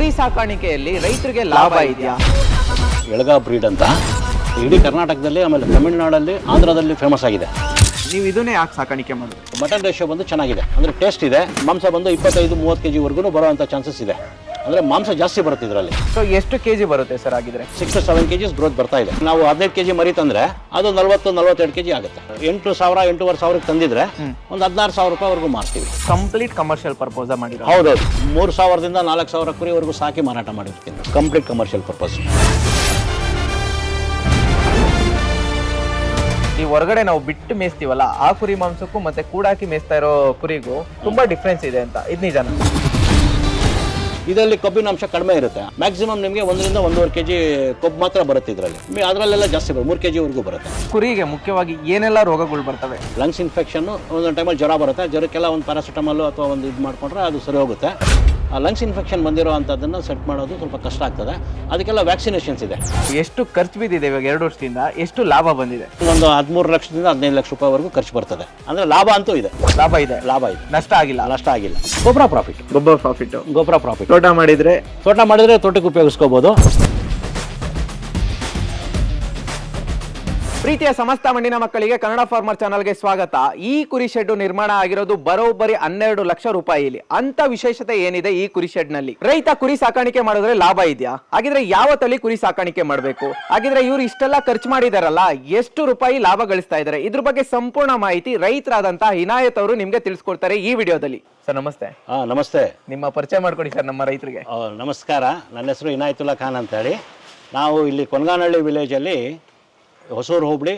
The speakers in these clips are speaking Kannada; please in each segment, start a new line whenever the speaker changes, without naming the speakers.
ಕುರಿ ಸಾಕಾಣಿಕೆಯಲ್ಲಿ ರೈತರಿಗೆ ಲಾಭ ಇದೆಯಾ?
ಬೆಳಗಾ ಬ್ರೀಡ್ ಅಂತ ಇಡೀ ಕರ್ನಾಟಕದಲ್ಲಿ ಆಮೇಲೆ ತಮಿಳುನಾಡಲ್ಲಿ ಆಂಧ್ರದಲ್ಲಿ ಫೇಮಸ್ ಆಗಿದೆ.
ನೀವು ಇದನ್ನೇ ಯಾಕೆ ಸಾಕಾಣಿಕೆ ಮಾಡೋದು
ಮಟನ್ ರೇಷೋ ಬಂದು ಚೆನ್ನಾಗಿದೆ. ಅಂದರೆ ಟೇಸ್ಟ್ ಇದೆ. ಮಾಂಸ ಬಂದು ಇಪ್ಪತ್ತೈದು ಮೂವತ್ತು ಕೆ ಜಿವರೆಗೂ ಬರುವಂಥ ಚಾನ್ಸಸ್ ಇದೆ. ಅಂದರೆ ಮಾಂಸ ಜಾಸ್ತಿ ಬರುತ್ತೆ ಇದರಲ್ಲಿ.
ಸೊ ಎಷ್ಟು ಕೆ ಜಿ ಬರುತ್ತೆ ಸರ್ ಆಗಿದ್ರೆ
six to seven K Gs growth ಬರ್ತಾ ಇದೆ. ನಾವು ಹದಿನೈದು ಕೆ ಜಿ ಮರಿ ತಂದರೆ ಅದು ನಲ್ವತ್ತು ನಲ್ವತ್ತೆರಡು ಕೆ ಜಿ ಆಗುತ್ತೆ. ಎಂಟು ಸಾವಿರ ಎಂಟೂವರೆ ಸಾವಿರಕ್ಕೆ ತಂದಿದ್ರೆ ಒಂದು ಹದಿನಾರು ಸಾವಿರ ರೂಪಾಯಿವರೆಗೂ ಮಾರ್ತೀವಿ.
ಕಂಪ್ಲೀಟ್ ಕಮರ್ಷಿಯಲ್ ಪರ್ಪೋಸ್ ಮಾಡಿ
ಹೌದೌದು. ಮೂರು ಸಾವಿರದಿಂದ ನಾಲ್ಕು ಸಾವಿರ ಕುರಿವರೆಗೂ ಸಾಕಿ ಮಾರಾಟ ಮಾಡಿರ್ತೀನಿ ಕಂಪ್ಲೀಟ್ ಕಮರ್ಷಿಯಲ್ ಪರ್ಪಸ್
ಈ ಹೊರಗಡೆ ನಾವು ಬಿಟ್ಟು ಮೇಯಿಸ್ತೀವಲ್ಲ ಆ ಕುರಿ ಮಾಂಸಕ್ಕೂ ಮತ್ತೆ ಕೂಡಾಕಿ ಮೇಯಿಸ್ತಾ ಇರೋ ಕುರಿಗೂ ತುಂಬಾ ಡಿಫ್ರೆನ್ಸ್ ಇದೆ ಅಂತ. ಇದು ನಿಜಾನ?
ಇದರಲ್ಲಿ ಕೊಬ್ಬಿನ ಅಂಶ ಕಡಿಮೆ ಇರುತ್ತೆ. ಮ್ಯಾಕ್ಸಿಮಮ್ ನಿಮಗೆ ಒಂದರಿಂದ ಒಂದೂವರೆ ಕೆ ಜಿ ಕೊಬ್ಬು ಮಾತ್ರ ಬರುತ್ತೆ ಇದರಲ್ಲಿ. ಅದರಲ್ಲೆಲ್ಲ ಜಾಸ್ತಿ ಬರುತ್ತೆ. ಮೂರು ಕೆ ಜಿವರೆಗೂ ಬರುತ್ತೆ.
ಕುರಿಗೆ ಮುಖ್ಯವಾಗಿ ಏನೆಲ್ಲ ರೋಗಗಳು ಬರ್ತವೆ?
ಲಂಗ್ಸ್ ಇನ್ಫೆಕ್ಷನ್ ಒಂದೊಂದು ಟೈಮಲ್ಲಿ ಜ್ವರ ಬರುತ್ತೆ. ಜ್ವರಕ್ಕೆಲ್ಲ ಒಂದು ಪ್ಯಾರಾಸಿಟಮಲ್ಲು ಅಥವಾ ಒಂದು ಇದು ಮಾಡಿಕೊಂಡ್ರೆ ಅದು ಸರಿ ಹೋಗುತ್ತೆ. ಲಂಗ್ಸ್ ಇನ್ಫೆಕ್ಷನ್ ಬಂದಿರೋ ಅಂಥದ್ದನ್ನು ಸೆಟ್ ಮಾಡೋದು ಸ್ವಲ್ಪ ಕಷ್ಟ ಆಗ್ತದೆ. ಅದಕ್ಕೆಲ್ಲ ವ್ಯಾಕ್ಸಿನೇಷನ್ಸ್ ಇದೆ.
ಎಷ್ಟು ಖರ್ಚು ಬಿದ್ದಿದೆ ಇವಾಗ ಎರಡು ವರ್ಷದಿಂದ? ಎಷ್ಟು ಲಾಭ ಬಂದಿದೆ?
ಒಂದು ಹದಿಮೂರು ಲಕ್ಷದಿಂದ ಹದಿನೈದು ಲಕ್ಷ ರೂಪಾಯಿವರೆಗೂ ಖರ್ಚು ಬರ್ತದೆ. ಅಂದರೆ ಲಾಭ ಅಂತೂ ಇದೆ.
ಲಾಭ ಇದೆ?
ಲಾಭ ಇದೆ.
ನಷ್ಟ ಆಗಿಲ್ಲ?
ನಷ್ಟ ಆಗಿಲ್ಲ. ಗೊಬ್ಬರ ಪ್ರಾಫಿಟ್
ಗೊಬ್ಬರ ಪ್ರಾಫಿಟ್
ಗೊಬ್ಬರ ಪ್ರಾಫಿಟ್
ತೋಟ ಮಾಡಿದರೆ?
ತೋಟ ಮಾಡಿದರೆ ತೋಟಕ್ಕೆ ಉಪಯೋಗಿಸ್ಕೋಬೋದು.
ಪ್ರೀತಿಯ ಸಮಸ್ತ ಮಣ್ಣಿನ ಮಕ್ಕಳಿಗೆ ಕನ್ನಡ ಫಾರ್ಮರ್ ಚಾನಲ್ಗೆ ಸ್ವಾಗತ. ಈ ಕುರಿ ಶೆಡ್ ನಿರ್ಮಾಣ ಆಗಿರೋದು ಬರೋಬ್ಬರಿ ಹನ್ನೆರಡು ಲಕ್ಷ ರೂಪಾಯಿಲಿ ಅಂತ ವಿಶೇಷತೆ ಏನಿದೆ ಈ ಕುರಿ ಶೆಡ್ನಲ್ಲಿ ರೈತ ಕುರಿ ಸಾಕಾಣಿಕೆ ಮಾಡಿದ್ರೆ ಲಾಭ ಇದೆಯಾ? ಹಾಗಿದ್ರೆ ಯಾವ ತಳಿ ಕುರಿ ಸಾಕಾಣಿಕೆ ಮಾಡಬೇಕು? ಹಾಗಿದ್ರೆ ಇವ್ರು ಇಷ್ಟೆಲ್ಲ ಖರ್ಚು ಮಾಡಿದಾರಲ್ಲ ಎಷ್ಟು ರೂಪಾಯಿ ಲಾಭ ಗಳಿಸ್ತಾ ಇದ್ದಾರೆ ಇದ್ರ ಬಗ್ಗೆ ಸಂಪೂರ್ಣ ಮಾಹಿತಿ ರೈತರಾದಂತಹ ಹಿನಾಯತ್ ಅವರು ನಿಮ್ಗೆ ತಿಳಿಸ್ಕೊಡ್ತಾರೆ ಈ ವಿಡಿಯೋದಲ್ಲಿ. ಸರ್ ನಮಸ್ತೆ.
ಹಾ ನಮಸ್ತೆ.
ನಿಮ್ಮ ಪರಿಚಯ ಮಾಡ್ಕೊಡಿ ಸರ್ ನಮ್ಮ ರೈತರಿಗೆ.
ಆ, ನಮಸ್ಕಾರ. ನನ್ನ ಹೆಸರು ಇನಾಯತುಲ್ಲಾ ಖಾನ್ ಅಂತೇಳಿ. ನಾವು ಇಲ್ಲಿ ಕೊನಗಾನಹಳ್ಳಿ ವಿಲೇಜಲ್ಲಿ ಹೊಸೂರು ಹೋಬಳಿ,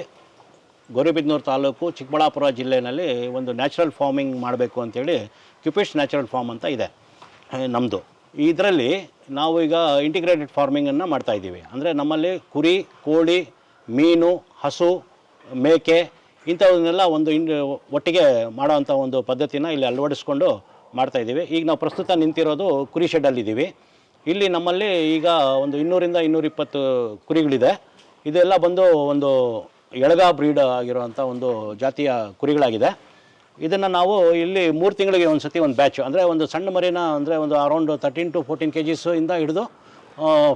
ಗೌರಿಬಿದನೂರು ತಾಲೂಕು, ಚಿಕ್ಕಬಳ್ಳಾಪುರ ಜಿಲ್ಲೆಯಲ್ಲಿ ಒಂದು ನ್ಯಾಚುರಲ್ ಫಾರ್ಮಿಂಗ್ ಮಾಡಬೇಕು ಅಂತೇಳಿ ಕ್ಯುಪಿಶ್ ನ್ಯಾಚುರಲ್ ಫಾರ್ಮ್ ಅಂತ ಇದೆ ನಮ್ಮದು ಇದರಲ್ಲಿ ನಾವು ಈಗ ಇಂಟಿಗ್ರೇಟೆಡ್ ಫಾರ್ಮಿಂಗನ್ನು ಮಾಡ್ತಾ ಇದ್ದೀವಿ. ಅಂದರೆ ನಮ್ಮಲ್ಲಿ ಕುರಿ, ಕೋಳಿ, ಮೀನು, ಹಸು, ಮೇಕೆ ಇಂಥವನ್ನೆಲ್ಲ ಒಂದು ಇನ್, ಒಟ್ಟಿಗೆ ಮಾಡೋವಂಥ ಒಂದು ಪದ್ಧತಿನ ಇಲ್ಲಿ ಅಳವಡಿಸ್ಕೊಂಡು ಮಾಡ್ತಾ ಇದ್ದೀವಿ. ಈಗ ನಾವು ಪ್ರಸ್ತುತ ನಿಂತಿರೋದು ಕುರಿ ಶೆಡ್ಡಲ್ಲಿದ್ದೀವಿ ಇಲ್ಲಿ ನಮ್ಮಲ್ಲಿ ಈಗ ಒಂದು ಇನ್ನೂರಿಂದ ಇನ್ನೂರಿಪ್ಪತ್ತು ಕುರಿಗಳಿದೆ. ಇದೆಲ್ಲ ಬಂದು ಒಂದು ಎಳಗ ಬ್ರೀಡ್ ಆಗಿರುವಂಥ ಒಂದು ಜಾತಿಯ ಕುರಿಗಳಾಗಿದೆ. ಇದನ್ನು ನಾವು ಇಲ್ಲಿ ಮೂರು ತಿಂಗಳಿಗೆ ಒಂದು ಸತಿ ಒಂದು ಬ್ಯಾಚ್ ಅಂದರೆ ಒಂದು ಸಣ್ಣ ಮರಿನ ಅಂದರೆ ಒಂದು around thirteen to fourteen K ಜಿಸಿಂದ ಇಂದ ಹಿಡಿದು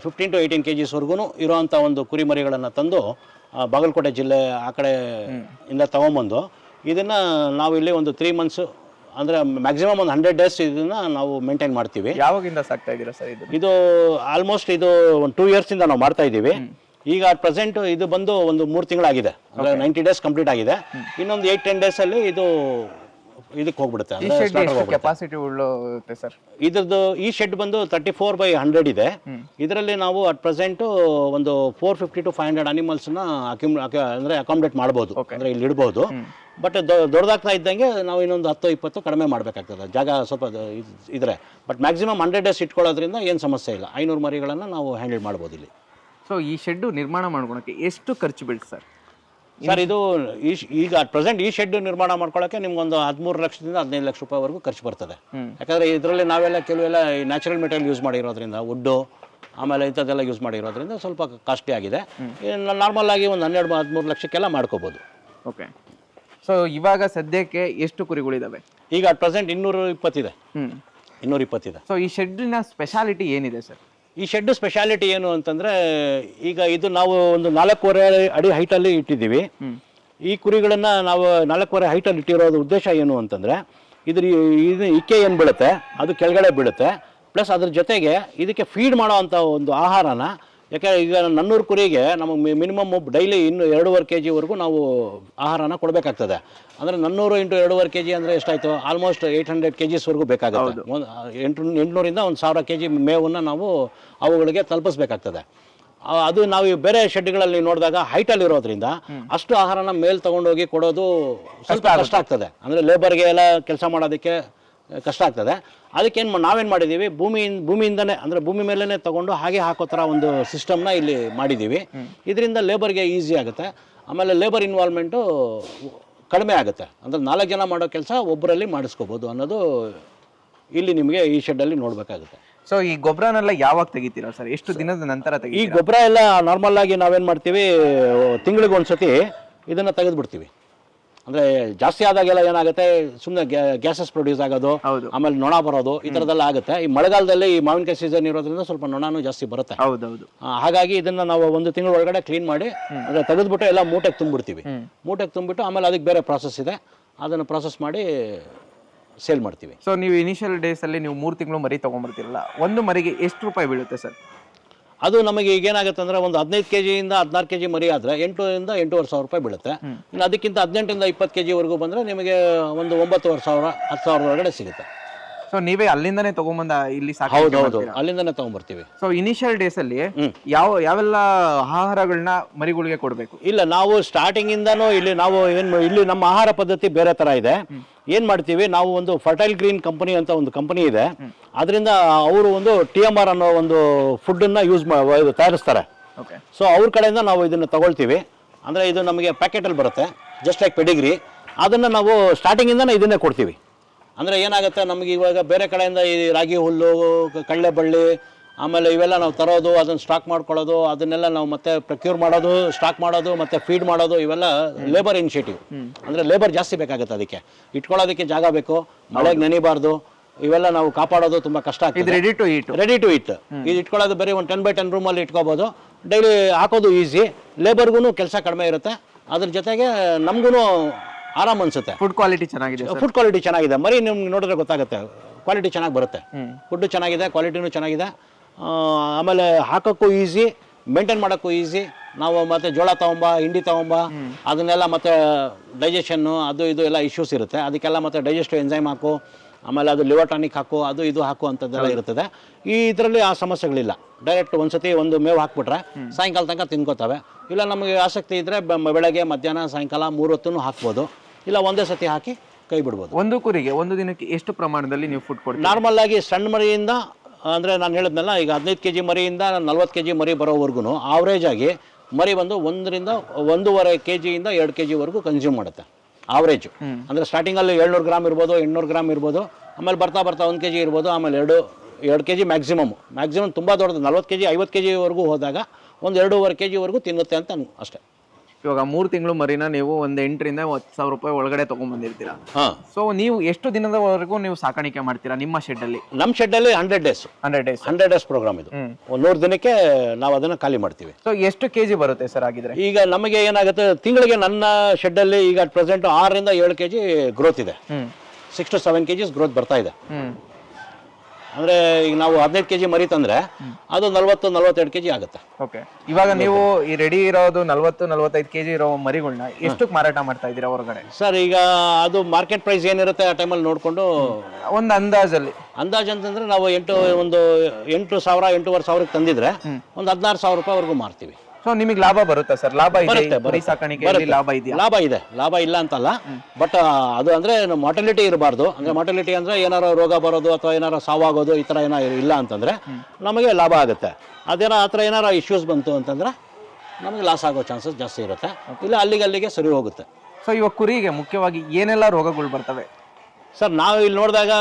ಫಿಫ್ಟೀನ್ ಟು ಏಯ್ಟೀನ್ ಕೆ ಜಿಸ್ವರೆಗೂ ಇರುವಂಥ ಒಂದು ಕುರಿಮರಿಗಳನ್ನು ತಂದು ಬಾಗಲಕೋಟೆ ಜಿಲ್ಲೆ ಆ ಕಡೆ ಇಂದ ತೊಗೊಂಬಂದು ಇದನ್ನು ನಾವು ಇಲ್ಲಿ ಒಂದು ತ್ರೀ ಮಂತ್ಸು ಅಂದರೆ ಮ್ಯಾಕ್ಸಿಮಮ್ ಒಂದು ಹಂಡ್ರೆಡ್ ಡೇಸ್ ಇದನ್ನು ನಾವು ಮೇಂಟೈನ್ ಮಾಡ್ತೀವಿ.
ಯಾವಾಗಿಂದ ಸಾಕ್ತಾ ಇದ್ದೀರಾ ಸರ್ ಇದು?
ಇದು ಆಲ್ಮೋಸ್ಟ್ ಇದು ಒಂದು ಟೂ ಇಯರ್ಸಿಂದ ನಾವು ಮಾಡ್ತಾ ಇದ್ದೀವಿ ಈಗ ಅಟ್ ಪ್ರೆಸೆಂಟ್ ಇದು ಬಂದು ಒಂದು ಮೂರು ತಿಂಗಳಾಗಿದೆ. ಅಂದ್ರೆ ನೈಂಟಿ ಡೇಸ್ ಕಂಪ್ಲೀಟ್ ಆಗಿದೆ. ಇನ್ನೊಂದು ಏಟ್ ಟೆನ್ ಅಲ್ಲಿ ಇದು ಇದಕ್ಕೆ ಹೋಗ್ಬಿಡುತ್ತೆ.
ಈ
ಅಂದರೆ
ಶೆಡ್
starter
ಎಷ್ಟು
ಹೋಗ್ಬಿಡುತ್ತೆ.
ಕೆಪಾಸಿಟಿ ಉಳ್ಳೋಗುತ್ತೆ ಸರ್
ಇದ್ರದ್ದು ಈ ಶೆಡ್ ಬಂದು ತರ್ಟಿ ಫೋರ್ ಬೈ ಹಂಡ್ರೆಡ್ ಇದೆ ಇದರಲ್ಲಿ ನಾವು ಅಟ್ ಪ್ರೆಸೆಂಟ್ ಒಂದು four fifty to five hundred ಅನಿಮಲ್ಸ್ನ ಅಕ್ಯುಮ್ ಅಂದರೆ ಅಕಾಮಿಡೇಟ್ ಮಾಡ್ಬೋದು. ಅಂದ್ರೆ ಇಲ್ಲಿ ಇಡಬಹುದು ಬಟ್ ದೊಡ್ಡದಾಗ್ತಾ ಇದ್ದಂಗೆ ನಾವು ಇನ್ನೊಂದು ಹತ್ತು ಇಪ್ಪತ್ತು ಕಡಿಮೆ ಮಾಡಬೇಕಾಗ್ತದೆ. ಜಾಗ ಸ್ವಲ್ಪ ಅದು ಇದ್- ಇದ್ರೆ. ಬಟ್ ಮ್ಯಾಕ್ಸಿಮಮ್ ಹಂಡ್ರೆಡ್ ಡೇಸ್ ಇಟ್ಕೊಳ್ಳೋದ್ರಿಂದ ಏನು ಸಮಸ್ಯೆ ಇಲ್ಲ. ಐನೂರು ಮರಿಗಳನ್ನು ನಾವು ಹ್ಯಾಂಡಲ್ ಮಾಡ್ಬೋದು ಇಲ್ಲಿ.
ಸೊ ಈ ಶೆಡ್ ನಿರ್ಮಾಣ ಮಾಡ್ಕೊಳಕ್ಕೆ ಎಷ್ಟು ಖರ್ಚು ಬೀಳುತ್ತೆ ಸರ್?
ಸರ್ ಇದು ಈ ಶ್- ಈಗ ಅಟ್ ಪ್ರೆಸೆಂಟ್ ಈ ಶೆಡ್ ನಿರ್ಮಾಣ ಮಾಡ್ಕೊಳ್ಳೋಕೆ ನಿಮ್ಗೊಂದು ಹದಿಮೂರು ಲಕ್ಷದಿಂದ ಹದಿನೈದು ಲಕ್ಷ ರೂಪಾಯಿವರೆಗೂ ಖರ್ಚು ಬರ್ತದೆ. ಯಾಕಂದರೆ ಇದರಲ್ಲಿ ನಾವೆಲ್ಲ ಕೆಲವೆಲ್ಲ ನ್ಯಾಚುರಲ್ ಮೆಟೀರಿಯಲ್ ಯೂಸ್ ಮಾಡಿರೋದ್ರಿಂದ ವುಡ್ಡು ಆಮೇಲೆ ಇಂಥದ್ದೆಲ್ಲ ಯೂಸ್ ಮಾಡಿರೋದ್ರಿಂದ ಸ್ವಲ್ಪ ಕಾಸ್ಟ್ಲಿ ಆಗಿದೆ. ನಾರ್ಮಲ್ ಆಗಿ ಒಂದು ಹನ್ನೆರಡು ಹದಿಮೂರು ಲಕ್ಷಕ್ಕೆಲ್ಲ ಮಾಡ್ಕೋಬೋದು.
ಓಕೆ ಸೊ ಇವಾಗ ಸದ್ಯಕ್ಕೆ ಎಷ್ಟು ಕುರಿಗಳಿದಾವೆ?
ಈಗ ಅಟ್ ಪ್ರೆಸೆಂಟ್ ಇನ್ನೂರು ಇಪ್ಪತ್ತಿದೆ. ಇನ್ನೂರ ಇಪ್ಪತ್ತಿದೆ.
ಸೊ ಈ ಶೆಡ್ಡಿನ ಸ್ಪೆಷಾಲಿಟಿ ಏನಿದೆ ಸರ್?
ಈ ಶೆಡ್ ಸ್ಪೆಷಾಲಿಟಿ ಏನು ಅಂತಂದರೆ ಈಗ ಇದು ನಾವು ಒಂದು ನಾಲ್ಕೂವರೆ ಅಡಿ ಹೈಟಲ್ಲಿ ಇಟ್ಟಿದ್ದೀವಿ. ಈ ಕುರಿಗಳನ್ನು ನಾವು ನಾಲ್ಕೂವರೆ ಹೈಟಲ್ಲಿ ಇಟ್ಟಿರೋದು ಉದ್ದೇಶ ಏನು ಅಂತಂದರೆ ಇದ್ರ ಇದು ಇಕ್ಕೆ ಏನು ಬೀಳುತ್ತೆ ಅದು ಕೆಳಗಡೆ ಬೀಳುತ್ತೆ ಪ್ಲಸ್ ಅದ್ರ ಜೊತೆಗೆ ಇದಕ್ಕೆ ಫೀಡ್ ಮಾಡೋ ಅಂಥ ಒಂದು ಆಹಾರನ ಯಾಕೆ ಈಗ ನನ್ನೂರು ಕುರಿಗೆ ನಮಗೆ ಮಿನಿಮಮ್ ಡೈಲಿ ಇನ್ನು ಎರಡೂವರೆ ಕೆ ಜಿವರೆಗೂ ನಾವು ಆಹಾರನ ಕೊಡಬೇಕಾಗ್ತದೆ. ಅಂದರೆ ನನ್ನೂರು ಇಂಟು ಎರಡೂವರೆ ಕೆ ಜಿ ಅಂದರೆ ಎಷ್ಟಾಯಿತು? ಆಲ್ಮೋಸ್ಟ್ ಏಯ್ಟ್ ಹಂಡ್ರೆಡ್ ಕೆ ಜಿಸ್ವರೆಗೂ ಬೇಕಾಗುತ್ತೆ. ಒಂದು ಎಂಟು ಎಂಟುನೂರಿಂದ ಒಂದು ಸಾವಿರ ಕೆ ಜಿ ಮೇವನ್ನು ನಾವು ಅವುಗಳಿಗೆ ತಲುಪಿಸ್ಬೇಕಾಗ್ತದೆ. ಅದು ನಾವು ಈ ಬೇರೆ ಶೆಡ್ಗಳಲ್ಲಿ ನೋಡಿದಾಗ ಹೈಟಲ್ಲಿ ಇರೋದ್ರಿಂದ ಅಷ್ಟು ಆಹಾರನ ಮೇಲೆ ತೊಗೊಂಡೋಗಿ ಕೊಡೋದು ಸ್ವಲ್ಪ ಕಷ್ಟ ಆಗ್ತದೆ. ಅಂದರೆ ಲೇಬರ್ಗೆ ಎಲ್ಲ ಕೆಲಸ ಮಾಡೋದಕ್ಕೆ ಕಷ್ಟ ಆಗ್ತದೆ. ಅದಕ್ಕೇನು ನಾವೇನು ಮಾಡಿದ್ದೀವಿ ಭೂಮಿ ಭೂಮಿಯಿಂದನೇ ಅಂದರೆ ಭೂಮಿ ಮೇಲೇ ತಗೊಂಡು ಹಾಗೆ ಹಾಕೋ ಥರ ಒಂದು ಸಿಸ್ಟಮ್ನ ಇಲ್ಲಿ ಮಾಡಿದ್ದೀವಿ ಇದರಿಂದ ಲೇಬರ್ಗೆ ಈಸಿ ಆಗುತ್ತೆ. ಆಮೇಲೆ ಲೇಬರ್ ಇನ್ವಾಲ್ವ್ಮೆಂಟು ಕಡಿಮೆ ಆಗುತ್ತೆ. ಅಂದರೆ ನಾಲ್ಕು ಜನ ಮಾಡೋ ಕೆಲಸ ಒಬ್ಬರಲ್ಲಿ ಮಾಡಿಸ್ಕೋಬೋದು ಅನ್ನೋದು ಇಲ್ಲಿ ನಿಮಗೆ ಈ ಶೆಡ್ಡಲ್ಲಿ ನೋಡಬೇಕಾಗುತ್ತೆ.
ಸೊ ಈ ಗೊಬ್ಬರನೆಲ್ಲ ಯಾವಾಗ ತೆಗಿತೀರಾ ಸರ್? ಎಷ್ಟು ದಿನದ ನಂತರ
ಈ ಗೊಬ್ಬರ ಎಲ್ಲ ನಾರ್ಮಲ್ ಆಗಿ ನಾವೇನು ಮಾಡ್ತೀವಿ ತಿಂಗಳಿಗೆ ಒಂದು ಸತಿ ಇದನ್ನು ತೆಗೆದುಬಿಡ್ತೀವಿ. ಅಂದ್ರೆ ಜಾಸ್ತಿ ಆದಾಗೆಲ್ಲ ಏನಾಗುತ್ತೆ ಸುಮ್ಮನೆ ಗ್ಯಾಸಸ್ ಪ್ರೊಡ್ಯೂಸ್ ಆಗೋದು. ಆಮೇಲೆ ನೊಣ ಬರೋದು ಈ ಥರದ್ದೆಲ್ಲ ಆಗುತ್ತೆ. ಈ ಮಳೆಗಾಲದಲ್ಲಿ ಈ ಮಾವಿನಕಾಯಿ ಸೀಸನ್ ಇರೋದ್ರಿಂದ ಸ್ವಲ್ಪ ನೊಣನೂ ಜಾಸ್ತಿ ಬರುತ್ತೆ.
ಹೌದೌದು.
ಹಾಗಾಗಿ ಇದನ್ನ ನಾವು ಒಂದು ತಿಂಗಳ ಒಳಗಡೆ ಕ್ಲೀನ್ ಮಾಡಿ ಅಂದ್ರೆ ತೆಗೆದ್ಬಿಟ್ಟು ಎಲ್ಲ ಮೂಟೆಗೆ ತುಂಬಿಡ್ತೀವಿ ಮೂಟೆಗೆ ತುಂಬಿಟ್ಟು ಆಮೇಲೆ ಅದಕ್ಕೆ ಬೇರೆ ಪ್ರಾಸೆಸ್ ಇದೆ. ಅದನ್ನು ಪ್ರಾಸೆಸ್ ಮಾಡಿ ಸೇಲ್ ಮಾಡ್ತೀವಿ.
ಸೊ ನೀವು ಇನಿಷಿಯಲ್ ಡೇಸ್ ಅಲ್ಲಿ ನೀವು ಮೂರು ತಿಂಗಳು ಮರಿ ತೊಗೊಂಬರ್ತೀರಲ್ಲ ಒಂದು ಮರಿಗೆ ಎಷ್ಟು ರೂಪಾಯಿ ಬೀಳುತ್ತೆ ಸರ್?
ಅದು ನಮಗೆ ಈಗ ಏನಾಗುತ್ತೆ ಅಂದ್ರೆ ಒಂದು ಹದಿನೈದು ಕೆ ಜಿಯಿಂದ ಹದಿನಾರು ಕೆ ಜಿ ಮರಿ ಆದರೆ ಎಂಟರಿಂದ ಎಂಟೂವರೆ ಸಾವಿರ ರೂಪಾಯಿ ಬೀಳುತ್ತೆ. ಇನ್ನು ಅದಕ್ಕಿಂತ ಹದಿನೆಂಟರಿಂದ ಇಪ್ಪತ್ತು ಕೆ ಜಿವರೆಗೂ ಬಂದರೆ ನಿಮಗೆ ಒಂದು ಒಂಬತ್ತುವರೆ ಸಾವಿರ ಹತ್ತು ಸಾವಿರದ ಒಳಗಡೆ ಸಿಗುತ್ತೆ.
ಸೊ ನೀವೇ ಅಲ್ಲಿಂದನೇ ತಗೊಂಬಂದ ಇಲ್ಲಿ
ಹೌದು
ಸಾಕು
ಹೌದು ಅಲ್ಲಿಂದನೇ ತೊಗೊಂಬರ್ತೀವಿ.
ಸೊ ಇನಿಷಿಯಲ್ ಡೇಸ್ ಅಲ್ಲಿ ಯಾವ ಯಾವೆಲ್ಲ ಆಹಾರಗಳನ್ನ ಮರಿಗಳಿಗೆ ಕೊಡಬೇಕು?
ಇಲ್ಲ ನಾವು ಸ್ಟಾರ್ಟಿಂಗ್ ಇಂದಾನು ಇಲ್ಲಿ ನಾವು ಏನ್ ಇಲ್ಲಿ ನಮ್ಮ ಆಹಾರ ಪದ್ಧತಿ ಬೇರೆ ತರ ಇದೆ. ಏನ್ ಮಾಡ್ತೀವಿ? ನಾವು ಒಂದು ಫರ್ಟೈಲ್ ಗ್ರೀನ್ ಕಂಪನಿ ಅಂತ ಒಂದು ಕಂಪನಿ ಇದೆ. ಅದರಿಂದ ಅವರು ಒಂದು ಟಿ ಎಂ ಆರ್ ಅನ್ನೋ ಒಂದು ಫುಡ್ ಅನ್ನ ಯೂಸ್ ತಯಾರಿಸ್ತಾರೆ.
ಓಕೆ
ಸೊ ಅವ್ರ ಕಡೆಯಿಂದ ನಾವು ಇದನ್ನ ತಗೊಳ್ತೀವಿ. ಅಂದ್ರೆ ಇದು ನಮಗೆ ಪ್ಯಾಕೆಟಲ್ಲಿ ಬರುತ್ತೆ. ಜಸ್ಟ್ ಲೈಕ್ ಪೆಡಿಗ್ರಿ ಅದನ್ನ ನಾವು ಸ್ಟಾರ್ಟಿಂಗ್ ಇಂದಾನೆ ಇದನ್ನೇ ಕೊಡ್ತೀವಿ. ಅಂದರೆ ಏನಾಗುತ್ತೆ? ನಮಗೆ ಇವಾಗ ಬೇರೆ ಕಡೆಯಿಂದ ಈ ರಾಗಿ ಹುಲ್ಲು ಕಳ್ಳೆ ಕಡಲೆ ಬಳ್ಳಿ ಆಮೇಲೆ ಇವೆಲ್ಲ ನಾವು ತರೋದು ಅದನ್ನು ಸ್ಟಾಕ್ ಮಾಡ್ಕೊಳ್ಳೋದು ಅದನ್ನೆಲ್ಲ ನಾವು ಮತ್ತೆ ಪ್ರೊಕ್ಯೂರ್ ಮಾಡೋದು ಸ್ಟಾಕ್ ಮಾಡೋದು ಮತ್ತೆ ಫೀಡ್ ಮಾಡೋದು ಇವೆಲ್ಲ ಲೇಬರ್ ಇನಿಷಿಯೇಟಿವ್ ಅಂದರೆ ಲೇಬರ್ ಜಾಸ್ತಿ ಬೇಕಾಗುತ್ತೆ ಅದಕ್ಕೆ. ಇಟ್ಕೊಳ್ಳೋದಕ್ಕೆ ಜಾಗ ಬೇಕು ಮಳೆಗೆ ನೆನಿಬಾರ್ದು ಇವೆಲ್ಲ ನಾವು ಕಾಪಾಡೋದು ತುಂಬ ಕಷ್ಟ ಆಗ್ತದೆ.
Ready to eat
ready to eat ಇದು ಇಟ್ಕೊಳ್ಳೋದು ಬರೀ ಒಂದು ಟೆನ್ ಬೈ ಟೆನ್ ರೂಮಲ್ಲಿ ಇಟ್ಕೋಬೋದು. ಡೈಲಿ ಹಾಕೋದು ಈಸಿ ಲೇಬರ್ಗೂ ಕೆಲಸ ಕಡಿಮೆ ಇರುತ್ತೆ. ಅದ್ರ ಜೊತೆಗೆ ನಮಗೂ ಆರಾಮ್ ಅನ್ಸುತ್ತೆ.
ಫುಡ್ ಕ್ವಾಲಿಟಿ ಚೆನ್ನಾಗಿದೆ
ಫುಡ್ ಕ್ವಾಲಿಟಿ ಚೆನ್ನಾಗಿದೆ. ಮರಿ ನಿಮ್ಗೆ ನೋಡಿದ್ರೆ ಗೊತ್ತಾಗುತ್ತೆ. ಕ್ವಾಲಿಟಿ ಚೆನ್ನಾಗಿ ಬರುತ್ತೆ.
ಫುಡ್
ಫುಡ್ಡು ಚೆನ್ನಾಗಿದೆ ಕ್ವಾಲಿಟಿನೂ ಚೆನ್ನಾಗಿದೆ. ಆಮೇಲೆ ಹಾಕೋಕ್ಕೂ ಈಸಿ ಮೇಂಟೈನ್ ಮಾಡೋಕ್ಕೂ ಈಸಿ ನಾವು ಮತ್ತೆ ಜೋಳ ತಗೊಂಬ ಹಿಂಡಿ ತಗೊಂಬ ಅದನ್ನೆಲ್ಲ ಮತ್ತೆ ಡೈಜೆಷನ್ನು ಅದು ಇದು ಎಲ್ಲ ಇಶ್ಯೂಸ್ ಇರುತ್ತೆ. ಅದಕ್ಕೆಲ್ಲ ಮತ್ತೆ ಡೈಜೆಸ್ಟಿವ್ ಎಂಜೈಮ್ ಹಾಕು ಆಮೇಲೆ ಅದು ಲಿವರ್ ಟಾನಿಕ್ ಹಾಕು ಅದು ಇದು ಹಾಕು ಅಂತದ್ದೆಲ್ಲ ಇರ್ತದೆ ಈ ಇದರಲ್ಲಿ ಆ ಸಮಸ್ಯೆಗಳಿಲ್ಲ. ಡೈರೆಕ್ಟ್ ಒಂದ್ಸತಿ ಒಂದು ಮೇವು ಹಾಕ್ಬಿಟ್ರೆ ಸಾಯಂಕಾಲ ತನಕ ತಿನ್ಕೋತವೆ. ಇಲ್ಲ ನಮಗೆ ಆಸಕ್ತಿ ಇದ್ದರೆ ಬೆಳಗ್ಗೆ ಮಧ್ಯಾಹ್ನ ಸಾಯಂಕಾಲ ಮೂರು ಹೊತ್ತೂ ಹಾಕ್ಬೋದು. ಇಲ್ಲ ಒಂದೇ ಸತಿ ಹಾಕಿ ಕೈ ಬಿಡ್ಬೋದು.
ಒಂದು ಕುರಿಗೆ ಒಂದು ದಿನಕ್ಕೆ ಎಷ್ಟು ಪ್ರಮಾಣದಲ್ಲಿ ನೀವು ಫುಡ್ ಕೊಡ್ತೀರಿ?
ನಾರ್ಮಲ್ ಆಗಿ ಸಣ್ಣ ಮರಿಯಿಂದ ಅಂದರೆ ನಾನು ಹೇಳಿದ್ನಲ್ಲ ಈಗ ಹದಿನೈದು ಕೆ ಜಿ ಮರಿಯಿಂದ ನಲ್ವತ್ತು ಕೆ ಜಿ ಮರಿ ಬರೋವರೆಗೂ ಆವ್ರೇಜ್ ಆಗಿ ಮರಿ ಬಂದು ಒಂದರಿಂದ ಒಂದೂವರೆ ಕೆ ಜಿಯಿಂದ ಎರಡು ಕೆ ಜಿವರೆಗೂ ಕನ್ಸ್ಯೂಮ್ ಮಾಡುತ್ತೆ ಆವ್ರೇಜು ಅಂದರೆ ಸ್ಟಾರ್ಟಿಂಗಲ್ಲಿ ಏಳ್ನೂರು ಗ್ರಾಮ್ ಇರ್ಬೋದು ಎಂಟುನೂರು ಗ್ರಾಮ್ ಇರ್ಬೋದು ಆಮೇಲೆ ಬರ್ತಾ ಬರ್ತಾ ಒಂದು ಕೆ ಜಿ ಇರ್ಬೋದು ಆಮೇಲೆ ಎರಡು ಎರಡು ಕೆ ಜಿ ಮ್ಯಾಕ್ಸಿಮಮ್ ಮ್ಯಾಕ್ಸಿಮಮ್ ತುಂಬ ದೊಡ್ಡದು ನಲ್ವತ್ತು ಕೆ ಜಿ ಐವತ್ತು ಕೆ ಜಿವರೆಗೂ ಹೋದಾಗ ಒಂದು ಎರಡೂವರೆ ಕೆ ಜಿವರೆಗೂ ತಿನ್ನುತ್ತೆ ಅಂತ ಅಷ್ಟೇ.
ಇವಾಗ ಮೂರು ತಿಂಗಳು ಮರಿನ ನೀವು ಒಂದು ಎಂಟರಿಂದ ಹತ್ತು ಸಾವಿರ ರೂಪಾಯಿ ಒಳಗಡೆ ತಗೊಂಡ್ಬಂದಿರ್ತೀರಾ
ಹಾಂ.
ಸೊ ನೀವು ಎಷ್ಟು ದಿನದವರೆಗೂ ನೀವು ಸಾಕಾಣಿಕೆ ಮಾಡ್ತೀರಾ ನಿಮ್ಮ ಶೆಡ್ ಅಲ್ಲಿ
ನಮ್ಮ ಶೆಡ್ಡಲ್ಲಿ hundred days
hundred days
hundred days programme ಇದು. ಒಂದು ನೂರು ದಿನಕ್ಕೆ ನಾವು ಅದನ್ನು ಖಾಲಿ ಮಾಡ್ತೀವಿ.
ಸೊ ಎಷ್ಟು ಕೆ ಜಿ ಬರುತ್ತೆ ಸರ್ ಆಗಿದ್ರೆ
ಈಗ ನಮಗೆ ಏನಾಗುತ್ತೆ ತಿಂಗಳಿಗೆ ನನ್ನ ಶೆಡ್ಡಲ್ಲಿ ಈಗ ಅಟ್ ಪ್ರೆಸೆಂಟ್ ಆರರಿಂದ ಏಳು ಕೆ ಜಿ ಗ್ರೋತ್ ಇದೆ. Six to seven K Gs growth ಬರ್ತಾ ಇದೆ. ಅಂದರೆ ಈಗ ನಾವು ಹದಿನೈದು ಕೆ ಜಿ ಮರಿ ತಂದರೆ ಅದು ನಲ್ವತ್ತು ನಲ್ವತ್ತೆರಡು ಕೆ ಜಿ ಆಗುತ್ತೆ.
ಓಕೆ ಇವಾಗ ನೀವು ಈ ರೆಡಿ ಇರೋದು ನಲ್ವತ್ತು ನಲ್ವತ್ತೈದು ಕೆಜಿ ಇರೋ ಮರಿಗಳನ್ನ ಎಷ್ಟಕ್ಕೆ ಮಾರಾಟ ಮಾಡ್ತಾ ಇದ್ದೀರಾ ಹೊರಗಡೆ?
ಸರ್ ಈಗ ಅದು ಮಾರ್ಕೆಟ್ ಪ್ರೈಸ್ ಏನಿರುತ್ತೆ ಆ ಟೈಮಲ್ಲಿ ನೋಡಿಕೊಂಡು
ಒಂದು ಅಂದಾಜಲ್ಲಿ.
ಅಂದಾಜು ಅಂತಂದರೆ ನಾವು ಎಂಟು ಒಂದು ಎಂಟು ಸಾವಿರ ಎಂಟೂವರೆ ಸಾವಿರಕ್ಕೆ ತಂದಿದ್ರೆ ಒಂದು ಹದಿನಾರು ಸಾವಿರ ರೂಪಾಯಿವರೆಗೂ ಮಾರ್ತೀವಿ.
ಸೊ ನಿಮಗೆ ಲಾಭ ಬರುತ್ತಾ ಸರ್? ಲಾಭ ಇದೆ
ಬರುತ್ತೆ,
ಸಾಕಾಣಿಕೆ ಕುರಿ
ಬರುತ್ತೆ.
ಸಾಕಾಣಿಕೆಯಲ್ಲಿ
ಬರುತ್ತೆ.
ಲಾಭ ಇದೆ
ಲಾಭ ಇದೆ. ಲಾಭ ಇಲ್ಲ ಅಂತಲ್ಲ. ಬಟ್ ಅದು ಅಂದ್ರೆ ಮಾರ್ಟಲಿಟಿ ಇರಬಾರ್ದು. ಅಂದ್ರೆ ಮಾರ್ಟಲಿಟಿ ಅಂದ್ರೆ ಏನಾರ ರೋಗ ಬರೋದು ಅಥವಾ ಏನಾರ ಸಾವಾಗೋದು ಈ ಥರ ಏನಾರ ಇಲ್ಲ ಅಂತಂದ್ರೆ ನಮಗೆ ಲಾಭ ಆಗುತ್ತೆ. ಅದೇನೋ ಆ ಥರ ಏನಾರ ಇಶ್ಯೂಸ್ ಬಂತು ಅಂತಂದ್ರೆ ನಮಗೆ ಲಾಸ್ ಆಗೋ ಚಾನ್ಸಸ್ ಜಾಸ್ತಿ ಇರುತ್ತೆ. ಇಲ್ಲ ಅಲ್ಲಿಗೆ ಅಲ್ಲಿಗೆ ಸರಿ ಹೋಗುತ್ತೆ.
ಸೊ ಇವಾಗ ಕುರಿಗೆ ಮುಖ್ಯವಾಗಿ ಏನೆಲ್ಲ ರೋಗಗಳು ಬರ್ತವೆ?
ಸರ್ ನಾವು ಇಲ್ಲಿ ನೋಡಿದಾಗ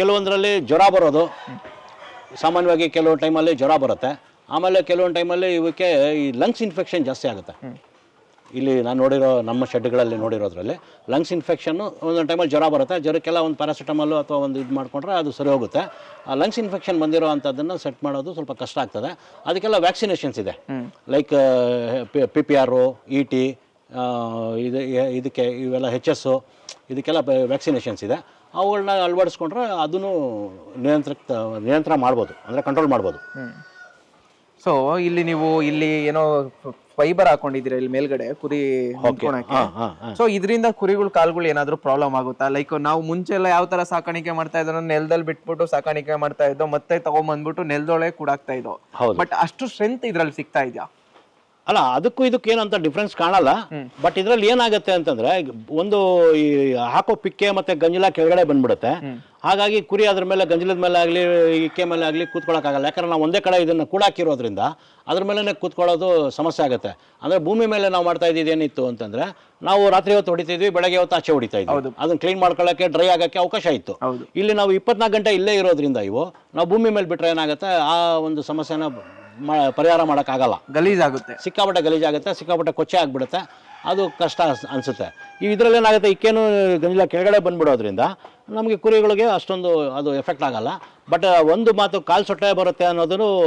ಕೆಲವೊಂದರಲ್ಲಿ ಜ್ವರ ಬರೋದು. ಸಾಮಾನ್ಯವಾಗಿ ಕೆಲವು ಟೈಮಲ್ಲಿ ಜ್ವರ ಬರುತ್ತೆ. ಆಮೇಲೆ ಕೆಲವೊಂದು ಟೈಮಲ್ಲಿ ಇವಕ್ಕೆ ಈ ಲಂಗ್ಸ್ ಇನ್ಫೆಕ್ಷನ್ ಜಾಸ್ತಿ ಆಗುತ್ತೆ. ಇಲ್ಲಿ ನಾನು ನೋಡಿರೋ ನಮ್ಮ ಶೆಡ್ಗಳಲ್ಲಿ ನೋಡಿರೋದ್ರಲ್ಲಿ ಲಂಗ್ಸ್ ಇನ್ಫೆಕ್ಷನ್ನು ಒಂದೊಂದು ಟೈಮಲ್ಲಿ ಜ್ವರ ಬರುತ್ತೆ. ಜ್ವರಕ್ಕೆಲ್ಲ ಒಂದು ಪ್ಯಾರಾಸಿಟಮಲ್ಲು ಅಥವಾ ಒಂದು ಇದು ಮಾಡಿಕೊಂಡ್ರೆ ಅದು ಸರಿ ಹೋಗುತ್ತೆ. ಆ ಲಂಗ್ಸ್ ಇನ್ಫೆಕ್ಷನ್ ಬಂದಿರೋ ಅಂಥದ್ದನ್ನು ಸೆಟ್ ಮಾಡೋದು ಸ್ವಲ್ಪ ಕಷ್ಟ ಆಗ್ತದೆ. ಅದಕ್ಕೆಲ್ಲ ವ್ಯಾಕ್ಸಿನೇಷನ್ಸ್ ಇದೆ. Like P P R E T ಇದು ಇದಕ್ಕೆ ಇವೆಲ್ಲ ಹೆಚ್ ಎಸ್ಸು ಇದಕ್ಕೆಲ್ಲ ವ್ಯಾಕ್ಸಿನೇಷನ್ಸ್ ಇದೆ. ಅವುಗಳನ್ನ ಅಳವಡಿಸ್ಕೊಂಡ್ರೆ ಅದನ್ನು ನಿಯಂತ್ರಕ್ಕೆ ನಿಯಂತ್ರಣ ಮಾಡ್ಬೋದು. ಅಂದರೆ ಕಂಟ್ರೋಲ್ ಮಾಡ್ಬೋದು.
ಸೊ ಇಲ್ಲಿ ನೀವು ಇಲ್ಲಿ ಏನೋ ಫೈಬರ್ ಹಾಕೊಂಡಿದ್ದೀರಾ ಇಲ್ಲಿ ಮೇಲ್ಗಡೆ ಕುರಿ
ಹೊಂದ್ಕೊಳಕ್ಕೆ
ಸೊ ಇದರಿಂದ ಕುರಿಗಳ ಕಾಲ್ಗಳು ಏನಾದ್ರೂ ಪ್ರಾಬ್ಲಮ್ ಆಗುತ್ತಾ? ಲೈಕ್ ನಾವು ಮುಂಚೆ ಎಲ್ಲ ಯಾವ ತರ ಸಾಕಾಣಿಕೆ ಮಾಡ್ತಾ ಇದ್ದೋ ನೆಲದಲ್ಲಿ ಬಿಟ್ಬಿಟ್ಟು ಸಾಕಾಣಿಕೆ ಮಾಡ್ತಾ ಇದ್ದೋ ಮತ್ತೆ ತಗೊಂಡ್ಬಂದ್ಬಿಟ್ಟು ನೆಲದೊಳಗೆ ಕೂಡಾಕ್ತಾ ಇದ್ದೋ. ಬಟ್ ಅಷ್ಟು ಸ್ಟ್ರೆಂತ್ ಇದ್ರಲ್ಲಿ ಸಿಗ್ತಾ ಇದೆಯಾ?
ಅಲ್ಲ ಅದಕ್ಕೂ ಇದಕ್ಕೂ ಏನಂತ ಡಿಫ್ರೆನ್ಸ್ ಕಾಣಲ್ಲ. ಬಟ್ ಇದರಲ್ಲಿ ಏನಾಗುತ್ತೆ ಅಂತಂದ್ರೆ ಒಂದು ಈ ಹಾಕೋ ಪಿಕ್ಕೆ ಮತ್ತೆ ಗಂಜಲ ಕೆಳಗಡೆ ಬಂದ್ಬಿಡುತ್ತೆ. ಹಾಗಾಗಿ ಕುರಿ ಅದ್ರ ಮೇಲೆ ಗಂಜಲದ ಮೇಲೆ ಆಗಲಿ ಇಕ್ಕೆ ಮೇಲೆ ಆಗಲಿ ಕೂತ್ಕೊಳ್ಳೋಕ್ಕಾಗಲ್ಲ ಯಾಕಂದ್ರೆ ನಾವು ಒಂದೇ ಕಡೆ ಇದನ್ನು ಕೂಡಾಕಿರೋದ್ರಿಂದ ಅದ್ರ ಮೇಲೆ ಕೂತ್ಕೊಳ್ಳೋದು ಸಮಸ್ಯೆ ಆಗುತ್ತೆ. ಅಂದ್ರೆ ಭೂಮಿ ಮೇಲೆ ನಾವು ಮಾಡ್ತಾ ಇದ್ದಿದ್ದು ಏನಿತ್ತು ಅಂತಂದ್ರೆ ನಾವು ರಾತ್ರಿ ಹೊತ್ತು ಹೊಡಿತಿದ್ವಿ ಬೆಳಗ್ಗೆ ಹೊತ್ತು ಆಚೆ ಹೊಡಿತಾ ಇದ್ವಿ. ಅದನ್ನ ಕ್ಲೀನ್ ಮಾಡ್ಕೊಳ್ಳೋಕೆ ಡ್ರೈ ಆಗೋಕ್ಕೆ ಅವಕಾಶ ಇತ್ತು. ಇಲ್ಲಿ ನಾವು ಇಪ್ಪತ್ನಾಲ್ಕು ಗಂಟೆ ಇಲ್ಲೇ ಇರೋದ್ರಿಂದ ಇವು ನಾವು ಭೂಮಿ ಮೇಲೆ ಬಿಟ್ರೆ ಏನಾಗುತ್ತೆ? ಆ ಒಂದು ಸಮಸ್ಯೆನ ಮಾ- ಪರಿಹಾರ ಮಾಡೋಕ್ಕಾಗಲ್ಲ.
ಗಲೀಜಾಗುತ್ತೆ.
ಸಿಕ್ಕಾಪಟ್ಟೆ ಗಲೀಜಾಗುತ್ತೆ ಸಿಕ್ಕಾಪಟ್ಟೆ ಕೊಚ್ಚೆ ಆಗಿಬಿಡುತ್ತೆ ಅದು ಕಷ್ಟ ಅನ್ಸ್- ಅನ್ಸುತ್ತೆ. ಈ ಇದರಲ್ಲಿ ಏನಾಗುತ್ತೆ ಇಕ್ಕೇನು ಗಂಜಲ ಕೆಳಗಡೆ ಬಂದ್ಬಿಡೋದ್ರಿಂದ ನಮಗೆ ಕುರಿಗಳಿಗೆ ಅಷ್ಟೊಂದು ಅದು ಎಫೆಕ್ಟ್ ಆಗಲ್ಲ. ಬಟ್ ಒಂದು ಮಾತು ಕಾಲು ಸೊಟ್ಟೆ ಬರುತ್ತೆ ಅನ್ನೋದನ್ನು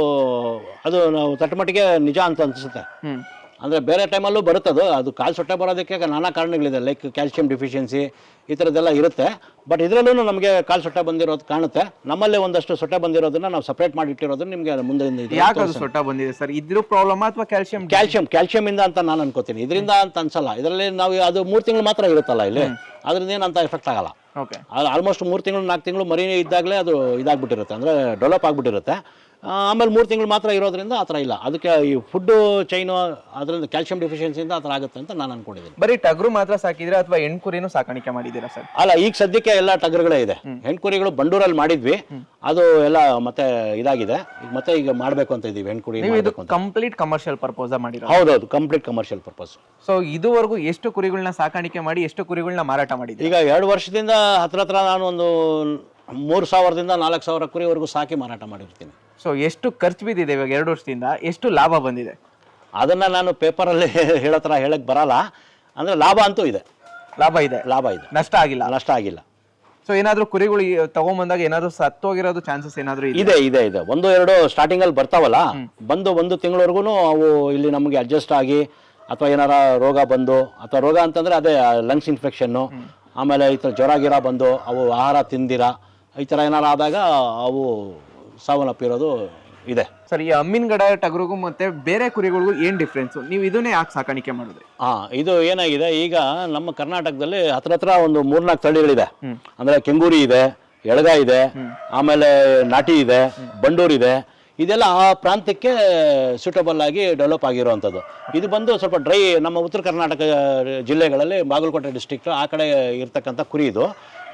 ಅದು ನಾವು ತಟ್ಟಮಟ್ಟಿಗೆ ನಿಜ ಅಂತ ಅನಿಸುತ್ತೆ.
ಹ್ಮ್.
ಅಂದರೆ ಬೇರೆ ಟೈಮಲ್ಲೂ ಬರುತ್ತದು. ಅದು ಕಾಲು ಸೊಟ್ಟೆ ಬರೋದಕ್ಕೆ ನಾನಾ ಕಾರಣಗಳಿದೆ. ಲೈಕ್ ಕ್ಯಾಲ್ಸಿಯಂ ಡಿಫಿಷಿಯನ್ಸಿ ಈ ಥರದ್ದೆಲ್ಲ ಇರುತ್ತೆ. ಬಟ್ ಇದರಲ್ಲೂ ನಮಗೆ ಕಾಲು ಸೊಟ್ಟೆ ಬಂದಿರೋದು ಕಾಣುತ್ತೆ. ನಮ್ಮಲ್ಲೇ ಒಂದಷ್ಟು ಸೊಟ್ಟೆ ಬಂದಿರೋದನ್ನ ನಾವು ಸಪ್ರೇಟ್ ಮಾಡಿ ಇಟ್ಟಿರೋದನ್ನ ನಿಮಗೆ ಮುಂದೆ
ಯಾಕೆ ಅದು ಸೊಟ್ಟ ಬಂದಿದೆ ಸರ್? ಇದ್ರ ಪ್ರಾಬ್ಲಮ್ ಅಥವಾ ಕ್ಯಾಲ್ಸಿಯಂ
ಕ್ಯಾಲ್ಸಿಯಂ ಕ್ಯಾಲ್ಸಿಯಂ ಇಂದ ಅಂತ ನಾನು ಅನ್ಕೋತೀನಿ. ಇದರಿಂದ ಅಂತ ಅನ್ಸಲ್ಲ. ಇದರಲ್ಲಿ ನಾವು ಅದು ಮೂರು ತಿಂಗಳು ಮಾತ್ರ ಇರುತ್ತಲ್ಲ ಇಲ್ಲಿ. ಅದರಿಂದ ಏನಂತ ಎಫೆಕ್ಟ್ ಆಗಲ್ಲ.
ಓಕೆ
ಆಲ್ಮೋಸ್ಟ್ ಮೂರು ತಿಂಗಳು ನಾಲ್ಕು ತಿಂಗಳು ಮರಿ ಇದ್ದಾಗಲೇ ಅದು ಇದಾಗ್ಬಿಟ್ಟಿರುತ್ತೆ. ಅಂದರೆ ಡೆವಲಪ್ ಆಗಿಬಿಟ್ಟಿರುತ್ತೆ. ಆಮೇಲೆ ಮೂರು ತಿಂಗಳು ಮಾತ್ರ ಇರೋದ್ರಿಂದ ಆ ಥರ ಇಲ್ಲ. ಅದಕ್ಕೆ ಈ ಫುಡ್ಡು ಚೈನು ಅದರಿಂದ ಕ್ಯಾಲ್ಸಿಯಂ ಡೆಫಿಷಿಯನ್ಸಿಯಿಂದ ಆ ಥರ ಆಗುತ್ತೆ ಅಂತ ನಾನು ಅನ್ಕೊಂಡಿದ್ದೀನಿ.
ಬರೀ ಟಗರು ಮಾತ್ರ ಸಾಕಿದ್ರೆ ಅಥವಾ ಹೆಣ್ಕುರಿನೂ ಸಾಕಾಣಿಕೆ ಮಾಡಿದ್ದೀರಾ ಸರ್?
ಅಲ್ಲ ಈಗ ಸದ್ಯಕ್ಕೆ ಎಲ್ಲ ಟಗರುಗಳೇ ಇದೆ. ಹೆಣ್ಕುರಿಗಳು ಬಂಡೂರಲ್ಲಿ ಮಾಡಿದ್ವಿ. ಅದು ಎಲ್ಲ ಮತ್ತೆ ಇದಾಗಿದೆ. ಈಗ ಮತ್ತೆ ಈಗ ಮಾಡಬೇಕು ಅಂತ ಇದ್ದೀವಿ ಹೆಣ್ಕುರಿ
ನೀವು ಇದು ಕಂಪ್ಲೀಟ್ ಕಮರ್ಷಿಯಲ್ ಪರ್ಪೋಸ್ ಮಾಡಿರೋ
ಹೌದೌದು ಕಂಪ್ಲೀಟ್ ಕಮರ್ಷಿಯಲ್ ಪರ್ಪಸ್
ಸೊ ಇದುವರೆಗೂ ಎಷ್ಟು ಕುರಿಗಳನ್ನ ಸಾಕಾಣಿಕೆ ಮಾಡಿ ಎಷ್ಟು ಕುರಿಗಳನ್ನ ಮಾರಾಟ ಮಾಡಿದ್ರಿ
ಈಗ ಎರಡು ವರ್ಷದಿಂದ ಹತ್ರ ಹತ್ರ ನಾನು ಒಂದು ಮೂರು ಸಾವಿರದಿಂದ ನಾಲ್ಕು ಸಾವಿರ ಕುರಿವರೆಗೂ ಸಾಕಿ ಮಾರಾಟ ಮಾಡಿರ್ತೀನಿ.
ಸೊ ಎಷ್ಟು ಖರ್ಚು ಬಿದ್ದಿದೆ ಇವಾಗ ಎರಡು ವರ್ಷದಿಂದ? ಎಷ್ಟು ಲಾಭ ಬಂದಿದೆ?
ಅದನ್ನು ನಾನು ಪೇಪರಲ್ಲಿ ಹೇಳೋ ಥರ ಹೇಳಕ್ಕೆ ಬರಲ್ಲ. ಅಂದರೆ ಲಾಭ ಅಂತೂ ಇದೆ.
ಲಾಭ ಇದೆ?
ಲಾಭ ಇದೆ.
ನಷ್ಟ ಆಗಿಲ್ಲ?
ನಷ್ಟ ಆಗಿಲ್ಲ.
ಸೊ ಏನಾದರೂ ಕುರಿಗಳು ಈ ಏನಾದರೂ ಸತ್ತು ಸತ್ತೋಗಿರೋದು ಚಾನ್ಸಸ್ ಏನಾದರೂ ಇದೆ
ಇದೆ ಇದೆ ಇದೆ. ಒಂದು ಎರಡು ಸ್ಟಾರ್ಟಿಂಗಲ್ಲಿ ಬರ್ತಾವಲ್ಲ ಬಂದು ಒಂದು ತಿಂಗಳವರೆಗೂ ಅವು ಇಲ್ಲಿ ನಮಗೆ ಅಡ್ಜಸ್ಟ್ ಆಗಿ ಅಥವಾ ಏನಾರ ರೋಗ ಬಂದು ಅಥವಾ ರೋಗ ಅಂತಂದರೆ ಅದೇ ಲಂಗ್ಸ್ ಇನ್ಫೆಕ್ಷನ್ನು ಆಮೇಲೆ ಈ ಥರ ಜ್ವರ ಗಿರ ಬಂದು ಅವು ಆಹಾರ ತಿಂದಿರ ಈ ಥರ ಏನಾರು ಆದಾಗ ಅವು ಸಾವನ್ನಪ್ಪಿರೋದು ಇದೆ.
ಸರ್ ಈ ಅಮ್ಮಿನಗಡ ಟಗರಿಗೂ ಮತ್ತೆ ಬೇರೆ ಕುರಿಗಳಿಗೂ ಏನು ಡಿಫ್ರೆನ್ಸು ನೀವು ಇದನ್ನೇ ಯಾಕೆ ಸಾಕಾಣಿಕೆ ಮಾಡಿದ್ರಿ
ಹಾಂ ಇದು ಏನಾಗಿದೆ ಈಗ ನಮ್ಮ ಕರ್ನಾಟಕದಲ್ಲಿ ಹತ್ರ ಹತ್ರ ಒಂದು ಮೂರ್ನಾಲ್ಕು ತಳಿಗಳಿದೆ. ಅಂದರೆ ಕೆಂಗೂರಿ ಇದೆ ಎಳಗ ಇದೆ ಆಮೇಲೆ ನಾಟಿ ಇದೆ ಬಂಡೂರ್ ಇದೆ ಇದೆಲ್ಲ ಆ ಪ್ರಾಂತ್ಯಕ್ಕೆ ಸೂಟಬಲ್ ಆಗಿ ಡೆವಲಪ್ ಆಗಿರುವಂಥದ್ದು. ಇದು ಬಂದು ಸ್ವಲ್ಪ ಡ್ರೈ ನಮ್ಮ ಉತ್ತರ ಕರ್ನಾಟಕ ಜಿಲ್ಲೆಗಳಲ್ಲಿ ಬಾಗಲಕೋಟೆ ಡಿಸ್ಟಿಕ್ ಆ ಕಡೆ ಇರ್ತಕ್ಕಂಥ ಕುರಿ ಇದು.